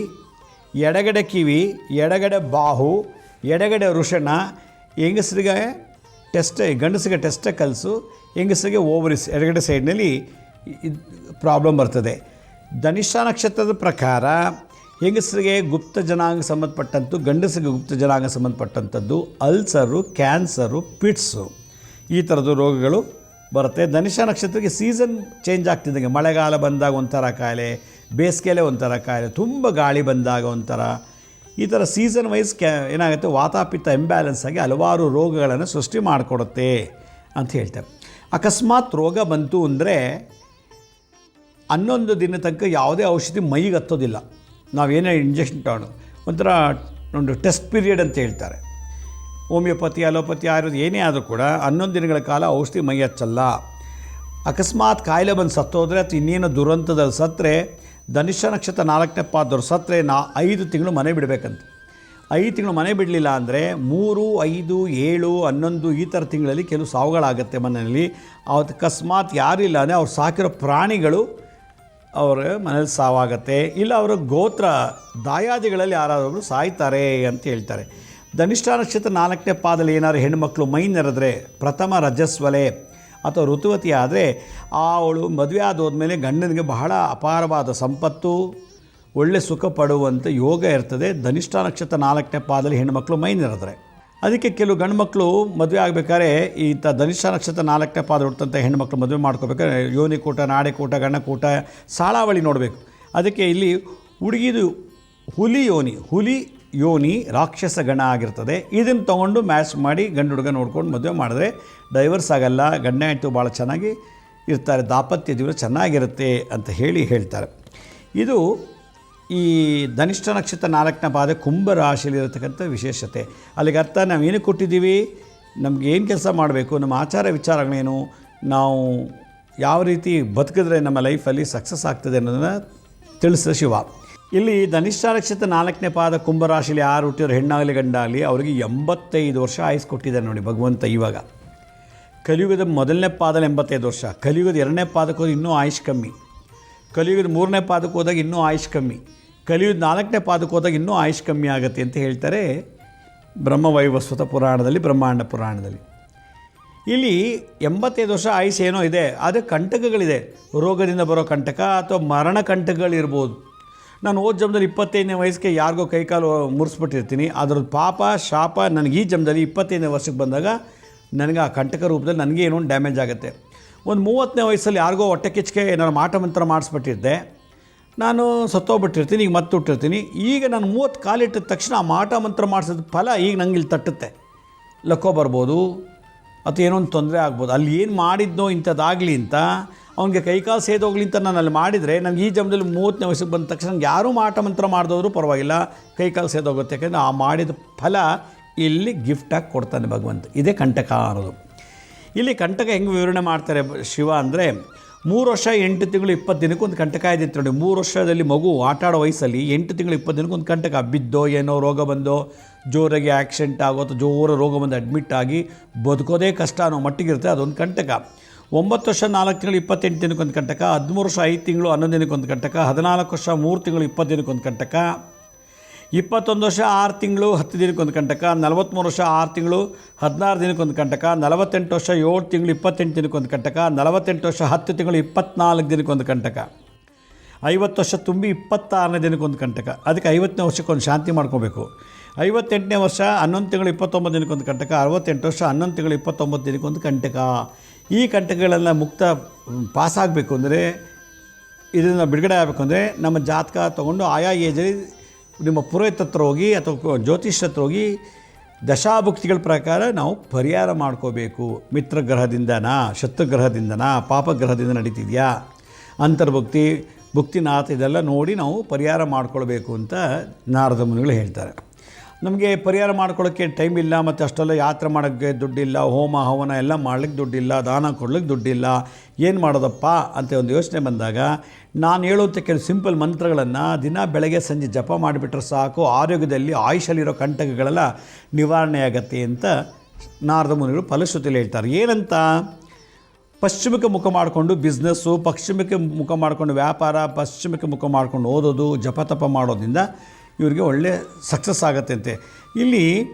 ಎಡಗಡೆ ಕಿವಿ ಎಡಗಡೆ ಬಾಹು ಎಡಗಡೆ ವೃಷಣ ಹೆಂಗಸರಿಗೆ ಟೆಸ್ಟ್ ಗಂಡಸರಿಗೆ ಟೆಸ್ಟಕಲ್ಸು ಹೆಂಗಸರಿಗೆ ಓವರಿಸ್ ಎಡಗಡೆ ಸೈಡ್ನಲ್ಲಿ ಪ್ರಾಬ್ಲಮ್ ಬರ್ತದೆ. ಧನಿಷ್ಠ ನಕ್ಷತ್ರದ ಪ್ರಕಾರ ಹೆಂಗಸರಿಗೆ ಗುಪ್ತ ಜನಾಂಗ ಸಂಬಂಧಪಟ್ಟಂತು ಗಂಡಸರಿಗೆ ಗುಪ್ತ ಜನಾಂಗ ಸಂಬಂಧಪಟ್ಟಂಥದ್ದು ಅಲ್ಸರು, ಕ್ಯಾನ್ಸರು, ಪಿಟ್ಸು ಈ ಥರದ್ದು ರೋಗಗಳು ಬರುತ್ತೆ. ಧನಿಷ ನಕ್ಷತ್ರಕ್ಕೆ ಸೀಸನ್ ಚೇಂಜ್ ಆಗ್ತಿದ್ದಂಗೆ ಮಳೆಗಾಲ ಬಂದಾಗ ಒಂಥರ ಕಾಯಿಲೆ, ಬೇಸಿಗೆಯಲ್ಲೇ ಒಂಥರ ಕಾಯಿಲೆ, ತುಂಬ ಗಾಳಿ ಬಂದಾಗ ಒಂಥರ ಈ ಥರ ಸೀಸನ್ ವೈಸ್ ಕ್ಯಾ, ಏನಾಗುತ್ತೆ ವಾತಾಪಿತ್ತ ಇಂಬ್ಯಾಲೆನ್ಸ್ ಆಗಿ ಹಲವಾರು ರೋಗಗಳನ್ನು ಸೃಷ್ಟಿ ಮಾಡಿಕೊಡುತ್ತೆ ಅಂತ ಹೇಳ್ತೇವೆ ಅಕಸ್ಮಾತ್ ರೋಗ ಬಂತು ಅಂದರೆ ಹನ್ನೊಂದು ದಿನ ತನಕ ಯಾವುದೇ ಔಷಧಿ ಮೈಗೆ ಹತ್ತೋದಿಲ್ಲ. ನಾವೇನೇ ಇಂಜೆಕ್ಷನ್ ತಗೊಂಡು. ಒಂಥರ ಒಂದು ಟೆಸ್ಟ್ ಪೀರಿಯಡ್ ಅಂತ ಹೇಳ್ತಾರೆ. ಹೋಮಿಯೋಪತಿ, ಅಲೋಪತಿ, ಆಯುರ್ವೇದ, ಏನೇ ಆದರೂ ಕೂಡ ಹನ್ನೊಂದು ದಿನಗಳ ಕಾಲ ಔಷಧಿ ಮೈ ಹಚ್ಚಲ್ಲ. ಅಕಸ್ಮಾತ್ ಕಾಯಿಲೆ ಬಂದು ಸತ್ತೋದ್ರೆ ಅಥವಾ ಇನ್ನೇನು ದುರಂತದಲ್ಲಿ ಸತ್ತರೆ ಧನುಷ್ಯ ನಕ್ಷತ್ರ ನಾಲ್ಕನೇ ಪಾದವ್ರು ಸತ್ತರೆ ನಾ ಐದು ತಿಂಗಳು ಮನೆ ಬಿಡಬೇಕಂತ. ಐದು ತಿಂಗಳು ಮನೆ ಬಿಡಲಿಲ್ಲ ಅಂದರೆ ಮೂರು, ಐದು, ಏಳು, ಹನ್ನೊಂದು ಈ ಥರ ತಿಂಗಳಲ್ಲಿ ಕೆಲವು ಸಾವುಗಳಾಗುತ್ತೆ ಮನೆಯಲ್ಲಿ. ಅಕಸ್ಮಾತ್ ಯಾರಿಲ್ಲ ಅಂದರೆ ಅವ್ರು ಸಾಕಿರೋ ಪ್ರಾಣಿಗಳು ಅವರ ಮನೇಲಿ ಸಾವಾಗತ್ತೆ. ಇಲ್ಲ ಅವರ ಗೋತ್ರ ದಾಯಾದಿಗಳಲ್ಲಿ ಯಾರಾದರೂ ಸಾಯ್ತಾರೆ ಅಂತ ಹೇಳ್ತಾರೆ. ಧನಿಷ್ಠ ನಕ್ಷತ್ರ ನಾಲ್ಕನೇ ಪಾದಲ್ಲಿ ಏನಾದ್ರು ಹೆಣ್ಮಕ್ಳು ಮೈ ನೆರೆದ್ರೆ ಪ್ರಥಮ ರಜಸ್ವಲೆ ಅಥವಾ ಋತುವತಿ ಆದರೆ ಅವಳು ಮದುವೆ ಆದೋದ್ಮೇಲೆ ಗಂಡನಿಗೆ ಬಹಳ ಅಪಾರವಾದ ಸಂಪತ್ತು. ಒಳ್ಳೆ ಸುಖ ಪಡುವಂಥ ಯೋಗ ಇರ್ತದೆ. ಧನಿಷ್ಠ ನಕ್ಷತ್ರ ನಾಲ್ಕನೇ ಪಾದದಲ್ಲಿ ಹೆಣ್ಮಕ್ಳು ಮೈ ನೆರೆದ್ರೆ. ಅದಕ್ಕೆ ಕೆಲವು ಗಂಡು ಮಕ್ಕಳು ಮದುವೆ ಆಗಬೇಕಾದ್ರೆ ಇಂಥ ಧನಿಷ್ಠ ನಕ್ಷತ್ರ ನಾಲ್ಕನೇ ಪಾದ ಹುಡ್ತಂಥ ಹೆಣ್ಮಕ್ಳು ಮದುವೆ ಮಾಡ್ಕೋಬೇಕಾದ್ರೆ, ಯೋನಿ ಕೂಟ ಗಣ್ಣಕೂಟ ಸಾಳಾವಳಿ ನೋಡಬೇಕು. ಅದಕ್ಕೆ ಇಲ್ಲಿ ಹುಡುಗಿದು ಹುಲಿ ಯೋನಿ ಹುಲಿ ಯೋನಿ ರಾಕ್ಷಸ ಗಣ ಆಗಿರ್ತದೆ. ಇದನ್ನು ತೊಗೊಂಡು ಮ್ಯಾಚ್ ಮಾಡಿ ಗಂಡು ಹುಡುಗ ನೋಡ್ಕೊಂಡು ಮದುವೆ ಮಾಡಿದ್ರೆ ಡೈವರ್ಸ್ ಆಗಲ್ಲ, ಗಂಡ ಹೆಂಡತಿ ಭಾಳ ಚೆನ್ನಾಗಿ ಇರ್ತಾರೆ, ದಾಂಪತ್ಯ ಜೀವನ ಚೆನ್ನಾಗಿರುತ್ತೆ ಅಂತ ಹೇಳಿ ಹೇಳ್ತಾರೆ. ಇದು ಈ ಧನಿಷ್ಠ ನಕ್ಷತ್ರ ನಾಲ್ಕನೇ ಪಾದ ಕುಂಭ ರಾಶಿಯಲ್ಲಿರತಕ್ಕಂಥ ವಿಶೇಷತೆ. ಅಲ್ಲಿಗೆ ಅರ್ಥ ನಾವು ಏನು ಕೊಟ್ಟಿದ್ದೀವಿ? ನಮ್ಗೆ ಏನು ಕೆಲಸ ಮಾಡಬೇಕು? ನಮ್ಮ ಆಚಾರ ವಿಚಾರಗಳೇನು? ನಾವು ಯಾವ ರೀತಿ ಬದುಕಿದ್ರೆ ನಮ್ಮ ಲೈಫಲ್ಲಿ ಸಕ್ಸಸ್ ಆಗ್ತದೆ ಅನ್ನೋದನ್ನು ತಿಳಿಸಿದ ಶಿವ. ಇಲ್ಲಿ ಧನಿಷ್ಠ ನಕ್ಷತ್ರ ನಾಲ್ಕನೇ ಪಾದ ಕುಂಭರಾಶಿಯಲ್ಲಿ ಯಾರು ಹುಟ್ಟಿದ್ರು? ಹೆಣ್ಣಾಗಲಿ, ಗಂಡಾಗಲಿ, ಅವರಿಗೆ ಎಂಬತ್ತೈದು ವರ್ಷ ಆಯಸ್ ಕೊಟ್ಟಿದ್ದಾರೆ ನೋಡಿ ಭಗವಂತ ಇವಾಗ. ಕಲಿಯುಗದ ಮೊದಲನೇ ಪಾದಲ್ಲಿ ಎಂಬತ್ತೈದು ವರ್ಷ. ಕಲಿಯುಗದ ಎರಡನೇ ಪಾದಕ್ಕೆ ಹೋದ್ರೆ ಇನ್ನೂ ಆಯುಷ್ ಕಮ್ಮಿ. ಕಲಿಯುಗದ ಮೂರನೇ ಪಾದಕ್ಕೆ ಹೋದಾಗ ಇನ್ನೂ ಆಯುಷ್ ಕಮ್ಮಿ. ಕಲಿಯುಗದ ನಾಲ್ಕನೇ ಪಾದಕ್ಕೆ ಹೋದಾಗ ಇನ್ನೂ ಆಯುಷ್ ಕಮ್ಮಿ ಆಗುತ್ತೆ ಅಂತ ಹೇಳ್ತಾರೆ ಬ್ರಹ್ಮವೈವಸ್ವತ ಪುರಾಣದಲ್ಲಿ, ಬ್ರಹ್ಮಾಂಡ ಪುರಾಣದಲ್ಲಿ. ಇಲ್ಲಿ ಎಂಬತ್ತೈದು ವರ್ಷ ಆಯುಷ್ ಏನೋ ಇದೆ, ಅದು ಕಂಟಕಗಳಿದೆ. ರೋಗದಿಂದ ಬರೋ ಕಂಟಕ ಅಥವಾ ಮರಣ ಕಂಟಕಗಳಿರ್ಬೋದು. ನಾನು ಓದ್ ಜಮ್ದಲ್ಲಿ ಇಪ್ಪತ್ತೈದನೇ ವಯಸ್ಸಿಗೆ ಯಾರಿಗೋ ಕೈಕಾಲು ಮುರಿಸ್ಬಿಟ್ಟಿರ್ತೀನಿ. ಅದ್ರದ್ದು ಪಾಪ, ಶಾಪ, ನನಗೆ ಈ ಜಮ್ದಲ್ಲಿ ಇಪ್ಪತ್ತೈದನೇ ವರ್ಷಕ್ಕೆ ಬಂದಾಗ ನನಗೆ ಆ ಕಂಟಕ ರೂಪದಲ್ಲಿ ನನಗೆ ಏನೋ ಡ್ಯಾಮೇಜ್ ಆಗುತ್ತೆ. ಒಂದು ಮೂವತ್ತನೇ ವಯಸ್ಸಲ್ಲಿ ಯಾರಿಗೋ ಹೊಟ್ಟೆ ಕಿಚ್ಚಿಗೆ ಮಾಟ ಮಂತ್ರ ಮಾಡಿಸ್ಬಿಟ್ಟಿದ್ದೆ. ನಾನು ಸತ್ತೋಗ್ಬಿಟ್ಟಿರ್ತೀನಿ, ಈಗ ಮತ್ತೆ ಹುಟ್ಟಿರ್ತೀನಿ. ಈಗ ನಾನು ಮೂವತ್ತು ಕಾಲಿಟ್ಟಿದ ತಕ್ಷಣ ಆ ಮಾಟ ಮಂತ್ರ ಮಾಡಿಸಿದ ಫಲ ಈಗ ನಂಗೆ ಇಲ್ಲಿ ತಟ್ಟುತ್ತೆ. ಲಕ್ಕೋ ಬರ್ಬೋದು ಅಥವಾ ಏನೋ ಒಂದು ತೊಂದರೆ ಆಗ್ಬೋದು. ಅಲ್ಲಿ ಏನು ಮಾಡಿದ್ನೋ ಇಂಥದ್ದಾಗಲಿ ಅಂತ, ಅವನಿಗೆ ಕೈಕಾಲು ಸೇದೋಗ್ಲಿ ಅಂತ ನಾನು ಅಲ್ಲಿ ಮಾಡಿದರೆ ನನಗೆ ಈ ಜನ್ಮದಲ್ಲಿ ಮೂವತ್ತನೇ ವಯಸ್ಸಿಗೆ ಬಂದ ತಕ್ಷಣ ಯಾರೂ ಮಾಟ ಮಂತ್ರ ಮಾಡಿದವರು ಪರವಾಗಿಲ್ಲ ಕೈಕಾಲು ಸೇದೋಗುತ್ತೆ ಯಾಕೆಂದರೆ ಆ ಮಾಡಿದ ಫಲ ಇಲ್ಲಿ ಗಿಫ್ಟಾಗಿ ಕೊಡ್ತಾನೆ ಭಗವಂತ. ಇದೇ ಕಂಟಕ ಅನ್ನೋದು. ಇಲ್ಲಿ ಕಂಟಕ ಹೆಂಗೆ ವಿವರಣೆ ಮಾಡ್ತಾರೆ ಶಿವ ಅಂದರೆ ಮೂರು ವರ್ಷ, ಎಂಟು ತಿಂಗಳು, ಇಪ್ಪತ್ತು ದಿನಕ್ಕೆ ಒಂದು ಕಂಟಕ ಇದ್ದಿತ್ತು ನೋಡಿ. ಮೂರು ವರ್ಷದಲ್ಲಿ ಮಗು ಆಟ ವಯಸ್ಸಲ್ಲಿ ಎಂಟು ತಿಂಗಳು, ಇಪ್ಪತ್ತು ದಿನಕ್ಕೆ ಒಂದು ಕಂಟಕ ಬಿದ್ದೋ, ಏನೋ ರೋಗ ಬಂದೋ, ಜೋರಾಗಿ ಆ್ಯಕ್ಸಿಡೆಂಟ್ ಆಗೋ ಅಥವಾ ಜೋರ ರೋಗ ಬಂದು ಅಡ್ಮಿಟ್ ಆಗಿ ಬದುಕೋದೇ ಕಷ್ಟ ಅನ್ನೋ ಮಟ್ಟಿಗಿರುತ್ತೆ ಅದೊಂದು ಕಂಟಕ. ಒಂಬತ್ತು ವರ್ಷ, ನಾಲ್ಕು ತಿಂಗಳು, ಇಪ್ಪತ್ತೆಂಟು ದಿನಕ್ಕೆ ಒಂದು ಕಂಟಕ, ಹದಿಮೂರು ವರ್ಷ, ಐದು ತಿಂಗಳು, ಹನ್ನೊಂದು ದಿನಕ್ಕೆ ಒಂದು ಕಂಟಕ, ಹದಿನಾಲ್ಕು ವರ್ಷ, ಮೂರು ತಿಂಗಳು, ಇಪ್ಪತ್ತು ದಿನಕ್ಕೆ ಒಂದು ಕಂಟಕ. ಇಪ್ಪತ್ತೊಂದು ವರ್ಷ, ಆರು ತಿಂಗಳು, ಹತ್ತು ದಿನಕ್ಕೊಂದು ಕಂಟಕ ನಲವತ್ತ್ಮೂರು ವರ್ಷ, ಆರು ತಿಂಗಳು, ಹದಿನಾರು ದಿನಕ್ಕೊಂದು ಕಂಟಕ, ನಲವತ್ತೆಂಟು ವರ್ಷ, ಏಳು ತಿಂಗಳು, ಇಪ್ಪತ್ತೆಂಟು ದಿನಕ್ಕೊಂದು ಕಂಟಕ, ನಲವತ್ತೆಂಟು ವರ್ಷ, ಹತ್ತು ತಿಂಗಳು, ಇಪ್ಪತ್ನಾಲ್ಕು ದಿನಕ್ಕೊಂದು ಕಂಟಕ. ಐವತ್ತು ವರ್ಷ ತುಂಬಿ ಇಪ್ಪತ್ತಾರನೇ ದಿನಕ್ಕೊಂದು ಕಂಟಕ. ಅದಕ್ಕೆ ಐವತ್ತನೇ ವರ್ಷಕ್ಕೊಂದು ಶಾಂತಿ ಮಾಡ್ಕೋಬೇಕು. ಐವತ್ತೆಂಟನೇ ವರ್ಷ, ಹನ್ನೊಂದು ತಿಂಗಳು, ಇಪ್ಪತ್ತೊಂಬತ್ತು ದಿನಕ್ಕೊಂದು ಕಂಟಕ, ಅರವತ್ತೆಂಟು ವರ್ಷ, ಹನ್ನೊಂದು ತಿಂಗಳು, ಇಪ್ಪತ್ತೊಂಬತ್ತು ದಿನಕ್ಕೊಂದು ಕಂಟಕ. ಈ ಕಂಟಕಗಳೆಲ್ಲ ಮುಕ್ತ ಪಾಸಾಗಬೇಕು ಅಂದರೆ, ಇದನ್ನು ಬಿಡುಗಡೆ ಆಗಬೇಕು ಅಂದರೆ, ನಮ್ಮ ಜಾತಕ ತೊಗೊಂಡು ಆಯಾ ಏಜಲ್ಲಿ ನಿಮ್ಮ ಪುರೋಹಿತ ಹತ್ರ ಹೋಗಿ ಅಥವಾ ಜ್ಯೋತಿಷ್ ಹತ್ರ ಹೋಗಿ ದಶಾಭುಕ್ತಿಗಳ ಪ್ರಕಾರ ನಾವು ಪರಿಹಾರ ಮಾಡ್ಕೋಬೇಕು. ಮಿತ್ರಗ್ರಹದಿಂದನಾ, ಶತ್ರುಗ್ರಹದಿಂದನಾ, ಪಾಪಗ್ರಹದಿಂದ ನಡೀತಿದೆಯಾ? ಅಂತರ್ಭುಕ್ತಿ, ಭುಕ್ತಿನಾಥ ಇದೆಲ್ಲ ನೋಡಿ ನಾವು ಪರಿಹಾರ ಮಾಡ್ಕೊಳ್ಬೇಕು ಅಂತ ನಾರದ ಮುನಿಗಳು ಹೇಳ್ತಾರೆ. ನಮಗೆ ಪರಿಹಾರ ಮಾಡ್ಕೊಳ್ಳೋಕ್ಕೆ ಟೈಮ್ ಇಲ್ಲ, ಮತ್ತು ಅಷ್ಟೆಲ್ಲ ಯಾತ್ರೆ ಮಾಡೋಕ್ಕೆ ದುಡ್ಡಿಲ್ಲ, ಹೋಮ, ಹವನ ಎಲ್ಲ ಮಾಡ್ಲಿಕ್ಕೆ ದುಡ್ಡಿಲ್ಲ, ದಾನ ಕೊಡ್ಲಿಕ್ಕೆ ದುಡ್ಡಿಲ್ಲ. ಏನು ಮಾಡೋದಪ್ಪ ಅಂತ ಒಂದು ಯೋಚನೆ ಬಂದಾಗ, ನಾನು ಹೇಳುವಂಥ ಕೆಲವು ಸಿಂಪಲ್ ಮಂತ್ರಗಳನ್ನು ದಿನ ಬೆಳಗ್ಗೆ ಸಂಜೆ ಜಪ ಮಾಡಿಬಿಟ್ರೆ ಸಾಕು, ಆರೋಗ್ಯದಲ್ಲಿ ಆಯುಷಲ್ಲಿರೋ ಕಂಟಕಗಳೆಲ್ಲ ನಿವಾರಣೆ ಆಗತ್ತೆ ಅಂತ ನಾರದ ಮುನಿಗಳು ಫಲಶ್ರುತಿಯಲ್ಲಿ ಹೇಳ್ತಾರೆ. ಏನಂತ? ಪಶ್ಚಿಮಕ್ಕೆ ಮುಖ ಮಾಡಿಕೊಂಡು ಬಿಸ್ನೆಸ್ಸು ಪಶ್ಚಿಮಕ್ಕೆ ಮುಖ ಮಾಡಿಕೊಂಡು ವ್ಯಾಪಾರ, ಪಶ್ಚಿಮಕ್ಕೆ ಮುಖ ಮಾಡಿಕೊಂಡು ಓದೋದು, ಜಪತಪ ಮಾಡೋದ್ರಿಂದ ಇವರಿಗೆ ಒಳ್ಳೆ ಸಕ್ಸಸ್ ಆಗುತ್ತೆ ಅಂತೆ ಇಲ್ಲಿ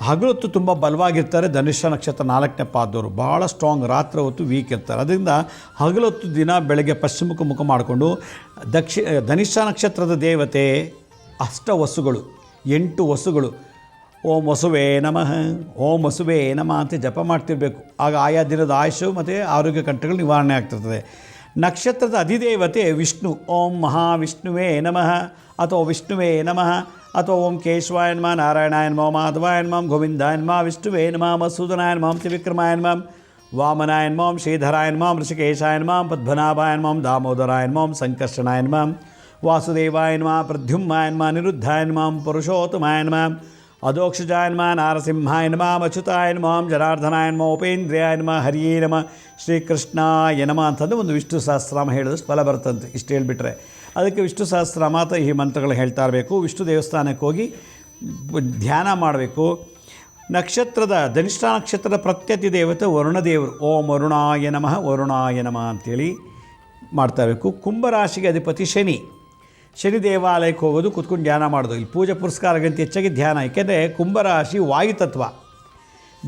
ಹಗಲೊತ್ತು ತುಂಬ ಬಲವಾಗಿರ್ತಾರೆ. ಧನುಷ್ಯ ನಕ್ಷತ್ರ ನಾಲ್ಕನೇ ಪಾದವರು ಭಾಳ ಸ್ಟ್ರಾಂಗ್ ರಾತ್ರಿ ಹೊತ್ತು ವೀಕ್ ಇರ್ತಾರೆ. ಅದರಿಂದ ಹಗಲೊತ್ತು ದಿನ ಬೆಳಗ್ಗೆ ಪಶ್ಚಿಮಕ್ಕೆ ಮುಖ ಮಾಡಿಕೊಂಡು ದಕ್ಷಿ, ಧನುಷ ನಕ್ಷತ್ರದ ದೇವತೆ ಅಷ್ಟ ವಸುಗಳು, ಎಂಟು ವಸುಗಳು. ಓಂ ವಸುವೇ ನಮಃ, ಓಂ ವಸುವೇ ನಮಃ ಅಂತ ಜಪ ಮಾಡ್ತಿರ್ಬೇಕು. ಆಗ ಆಯಾ ದಿನದ ಆಯುಷು ಮತ್ತು ಆರೋಗ್ಯ ಕಂಠಗಳು ನಿವಾರಣೆ ಆಗ್ತಿರ್ತದೆ. ನಕ್ಷತ್ರದ ಅಧಿದೇವತೆ ವಿಷ್ಣು. ಓಂ ಮಹಾವಿಷ್ಣುವೇ ನಮಃ. ಅಥವಾ ವಿಷ್ಣುವೇ ನಮಃ ಅಥವಾ ಓಂ ಕೇಶವಾಯ ನಮಃ ನಾರಾಯಣಾಯ ನಮಃ ಮಾಧವಾಯ ನಮಃ ಗೋವಿಂದಾಯ ನಮಃ ವಿಷ್ಣುವೇ ನಮಃ ಮಸೂದನಾಯ ನಮಃ ತ್ರಿವಿಕ್ರಮಾಯ ನಮಃ ವಾಮನಾಯ ನಮಃ ಶ್ರೀಧರಾಯ ನಮಃ ಋಷಿಕೇಶಾಯ ನಮಃ ಪದ್ಮನಾಭಾಯ ನಮಃ ದಾಮೋದರಾಯ ನಮಃ ಸಂಕರ್ಷಣಾಯ ನಮಃ ವಾಸುದೇವಾಯ ನಮಃ ಪ್ರದ್ಯುಮ್ನಾಯ ನಮಃ ನಿರುದ್ಧಾಯ ನಮಃ ಪುರುಷೋತ್ತಮಾಯ ನಮಃ ಅಧೋಕ್ಷಜಾಯ ನಮಃ ನಾರಸಿಂಹಾಯ ನಮಃ ಅಚ್ಯುತಾಯ ನಮಃ ಜನಾರ್ದನಾಯ ನಮಃ ಉಪೇಂದ್ರಿಯಾಯ ನಮಃ ಹರಿಯೇ ನಮಃ ಶ್ರೀಕೃಷ್ಣಾಯ ನಮಃ ಅಂತಂದು ಒಂದು ವಿಷ್ಣು ಸಹಸ್ರನಾಮ ಹೇಳಿದಷ್ಟು ಫಲ ಬರ್ತಂತೆ ಇಷ್ಟು ಹೇಳಿಬಿಟ್ರೆ ಅದಕ್ಕೆ ವಿಷ್ಣು ಸಹಸ್ರ ಮಾತ್ರ ಈ ಮಂತ್ರಗಳು ಹೇಳ್ತಾ ಇರಬೇಕು. ವಿಷ್ಣು ದೇವಸ್ಥಾನಕ್ಕೆ ಹೋಗಿ ಧ್ಯಾನ ಮಾಡಬೇಕು. ನಕ್ಷತ್ರದ, ಧನಿಷ್ಠ ನಕ್ಷತ್ರದ ಪ್ರತ್ಯತಿ ದೇವತೆ ವರುಣದೇವರು. ಓಂ ವರುಣಾಯ ನಮಃ ವರುಣಾಯ ನಮಃ ಅಂಥೇಳಿ ಮಾಡ್ತಾ ಇರಬೇಕು. ಕುಂಭರಾಶಿಗೆ ಅಧಿಪತಿ ಶನಿ. ಶನಿ ದೇವಾಲಯಕ್ಕೆ ಹೋಗೋದು, ಕುತ್ಕೊಂಡು ಧ್ಯಾನ ಮಾಡೋದು. ಇಲ್ಲಿ ಪೂಜೆ ಪುರಸ್ಕಾರಕ್ಕಿಂತ ಹೆಚ್ಚಾಗಿ ಧ್ಯಾನ, ಏಕೆಂದರೆ ಕುಂಭರಾಶಿ ವಾಯುತತ್ವ.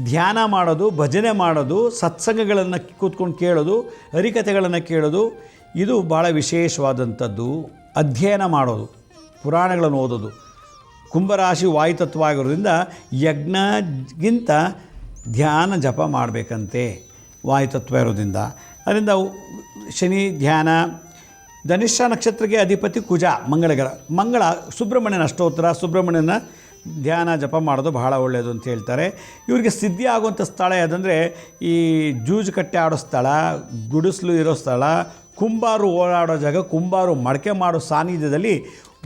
ಧ್ಯಾನ ಮಾಡೋದು, ಭಜನೆ ಮಾಡೋದು, ಸತ್ಸಂಗಗಳನ್ನು ಕೂತ್ಕೊಂಡು ಕೇಳೋದು, ಹರಿಕಥೆಗಳನ್ನು ಕೇಳೋದು ಇದು ಭಾಳ ವಿಶೇಷವಾದಂಥದ್ದು. ಅಧ್ಯಯನ ಮಾಡೋದು, ಪುರಾಣಗಳನ್ನು ಓದೋದು. ಕುಂಭರಾಶಿ ವಾಯುತತ್ವ ಆಗಿರೋದ್ರಿಂದ ಯಜ್ಞಗಿಂತ ಧ್ಯಾನ ಜಪ ಮಾಡಬೇಕಂತೆ ವಾಯುತತ್ವ ಇರೋದ್ರಿಂದ. ಅದರಿಂದ ಶನಿ, ಧ್ಯಾನ, ಧನಿಷ್ಠ ನಕ್ಷತ್ರಕ್ಕೆ ಅಧಿಪತಿ ಕುಜ ಮಂಗಳಗರ ಮಂಗಳ, ಸುಬ್ರಹ್ಮಣ್ಯನ ಅಷ್ಟೋತ್ತರ, ಸುಬ್ರಹ್ಮಣ್ಯನ ಧ್ಯಾನ ಜಪ ಮಾಡೋದು ಬಹಳ ಒಳ್ಳೆಯದು ಅಂತ ಹೇಳ್ತಾರೆ. ಇವರಿಗೆ ಸಿದ್ಧಿ ಆಗುವಂಥ ಸ್ಥಳ ಯಾವುದಂದರೆ ಈ ಜೂಜು ಕಟ್ಟೆ ಆಡೋ ಸ್ಥಳ, ಗುಡಿಸಲು ಇರೋ ಸ್ಥಳ ಕುಂಬಾರು ಓಡಾಡೋ ಜಾಗ, ಕುಂಬಾರು ಮಡಕೆ ಮಾಡೋ ಸಾನ್ನಿಧ್ಯದಲ್ಲಿ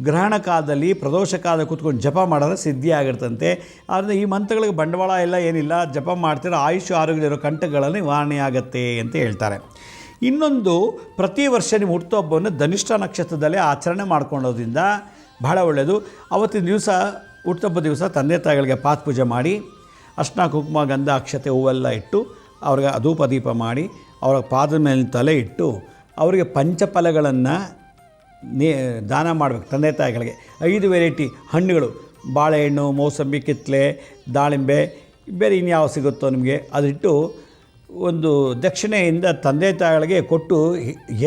ಗ್ರಹಣ ಕಾಲದಲ್ಲಿ ಪ್ರದೋಷ ಕಾಲದ ಕೂತ್ಕೊಂಡು ಜಪ ಮಾಡಿದ್ರೆ ಸಿದ್ಧಿ ಆಗಿರ್ತಂತೆ. ಆದ್ದರಿಂದ ಈ ಮಂತ್ರಗಳಿಗೆ ಬಂಡವಾಳ ಎಲ್ಲ ಏನಿಲ್ಲ, ಜಪ ಮಾಡ್ತಿರೋ ಆಯುಷ್ ಆರೋಗ್ಯದಲ್ಲಿರೋ ಕಂಟಗಳನ್ನು ನಿವಾರಣೆ ಆಗುತ್ತೆ ಅಂತ ಹೇಳ್ತಾರೆ. ಇನ್ನೊಂದು, ಪ್ರತಿ ವರ್ಷ ನೀವು ಹುಟ್ಟುಹಬ್ಬವನ್ನು ಧನಿಷ್ಠ ನಕ್ಷತ್ರದಲ್ಲೇ ಆಚರಣೆ ಮಾಡ್ಕೊಳ್ಳೋದ್ರಿಂದ ಬಹಳ ಒಳ್ಳೆಯದು ಅವತ್ತಿನ ದಿವಸ ಹುಟ್ಟುಹಬ್ಬ ದಿವಸ ತಂದೆ ತಾಯಿಗಳಿಗೆ ಪಾತ್ ಪೂಜೆ ಮಾಡಿ ಅರ್ಶನ ಕುಂಕುಮ ಗಂಧ ಅಕ್ಷತೆ ಹೂವೆಲ್ಲ ಇಟ್ಟು, ಅವ್ರಿಗೆ ಧೂಪ ದೀಪ ಮಾಡಿ, ಅವರ ಪಾದದ ಮೇಲೆ ತಲೆ ಇಟ್ಟು ಅವರಿಗೆ ಪಂಚಫಲಗಳನ್ನು ನೇ, ದಾನ ಮಾಡಬೇಕು, ತಂದೆ ತಾಯಿಗಳಿಗೆ. ಐದು ವೆರೈಟಿ ಹಣ್ಣುಗಳು. ಬಾಳೆಹಣ್ಣು, ಮೌಸಂಬಿ, ಕಿತ್ತಲೆ, ದಾಳಿಂಬೆ, ಬೇರೆ ಇನ್ಯಾವ ಸಿಗುತ್ತೋ ನಿಮಗೆ ಅದಿಟ್ಟು ಒಂದು ದಕ್ಷಿಣೆಯಿಂದ ತಂದೆ ತಾಯಿಗಳಿಗೆ ಕೊಟ್ಟು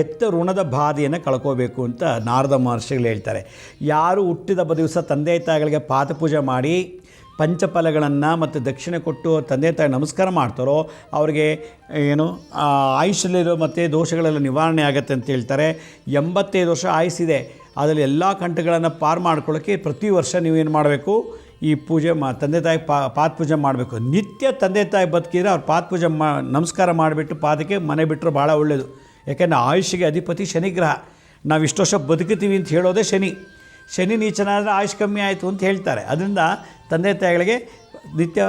ಎತ್ತ ಋಣದ ಬಾಧೆಯನ್ನು ಕಳ್ಕೋಬೇಕು ಅಂತ ನಾರದ ಮಹರ್ಷಿಗಳು ಹೇಳ್ತಾರೆ. ಯಾರು ಹುಟ್ಟಿದ ದಿವಸ ತಂದೆ ತಾಯಿಗಳಿಗೆ ಪಾದಪೂಜೆ ಮಾಡಿ ಪಂಚಫಲಗಳನ್ನು ಮತ್ತು ದಕ್ಷಿಣೆ ಕೊಟ್ಟು ತಂದೆ ತಾಯಿ ನಮಸ್ಕಾರ ಮಾಡ್ತಾರೋ, ಅವರಿಗೆ ಏನು ಆಯುಷಲ್ಲಿರೋ ಮತ್ತು ದೋಷಗಳೆಲ್ಲ ನಿವಾರಣೆ ಆಗುತ್ತೆ ಅಂತ ಹೇಳ್ತಾರೆ. ಎಂಬತ್ತೈದು ವರ್ಷ ಆಯುಸಿದೆ. ಅದರಲ್ಲಿ ಎಲ್ಲ ಕಂಟಗಳನ್ನು ಪಾರು ಮಾಡ್ಕೊಳ್ಳೋಕ್ಕೆ ಪ್ರತಿ ವರ್ಷ ನೀವೇನು ಮಾಡಬೇಕು? ಈ ಪೂಜೆ ಮಾ, ತಂದೆ ತಾಯಿ ಪಾ, ಪಾದ ಪೂಜೆ ಮಾಡಬೇಕು. ನಿತ್ಯ ತಂದೆ ತಾಯಿ ಬದುಕಿದ್ರೆ ಅವ್ರು ಪಾದ ಪೂಜೆ ಮಾ, ನಮಸ್ಕಾರ ಮಾಡಿಬಿಟ್ಟು ಪಾದಕ್ಕೆ ಮನೆ ಬಿಟ್ಟರೆ ಭಾಳ ಒಳ್ಳೆಯದು ಯಾಕೆಂದರೆ ಆಯುಷ್ಗೆ ಅಧಿಪತಿ ಶನಿಗ್ರಹ ನಾವು ಇಷ್ಟು ವರ್ಷ ಬದುಕುತ್ತೀವಿ ಅಂತ ಹೇಳೋದೇ ಶನಿ. ಶನಿ ನೀಚನಾದರೆ ಆಯುಷ್ ಕಮ್ಮಿ ಆಯಿತು ಅಂತ ಹೇಳ್ತಾರೆ. ಅದರಿಂದ ತಂದೆ ತಾಯಿಗಳಿಗೆ ನಿತ್ಯ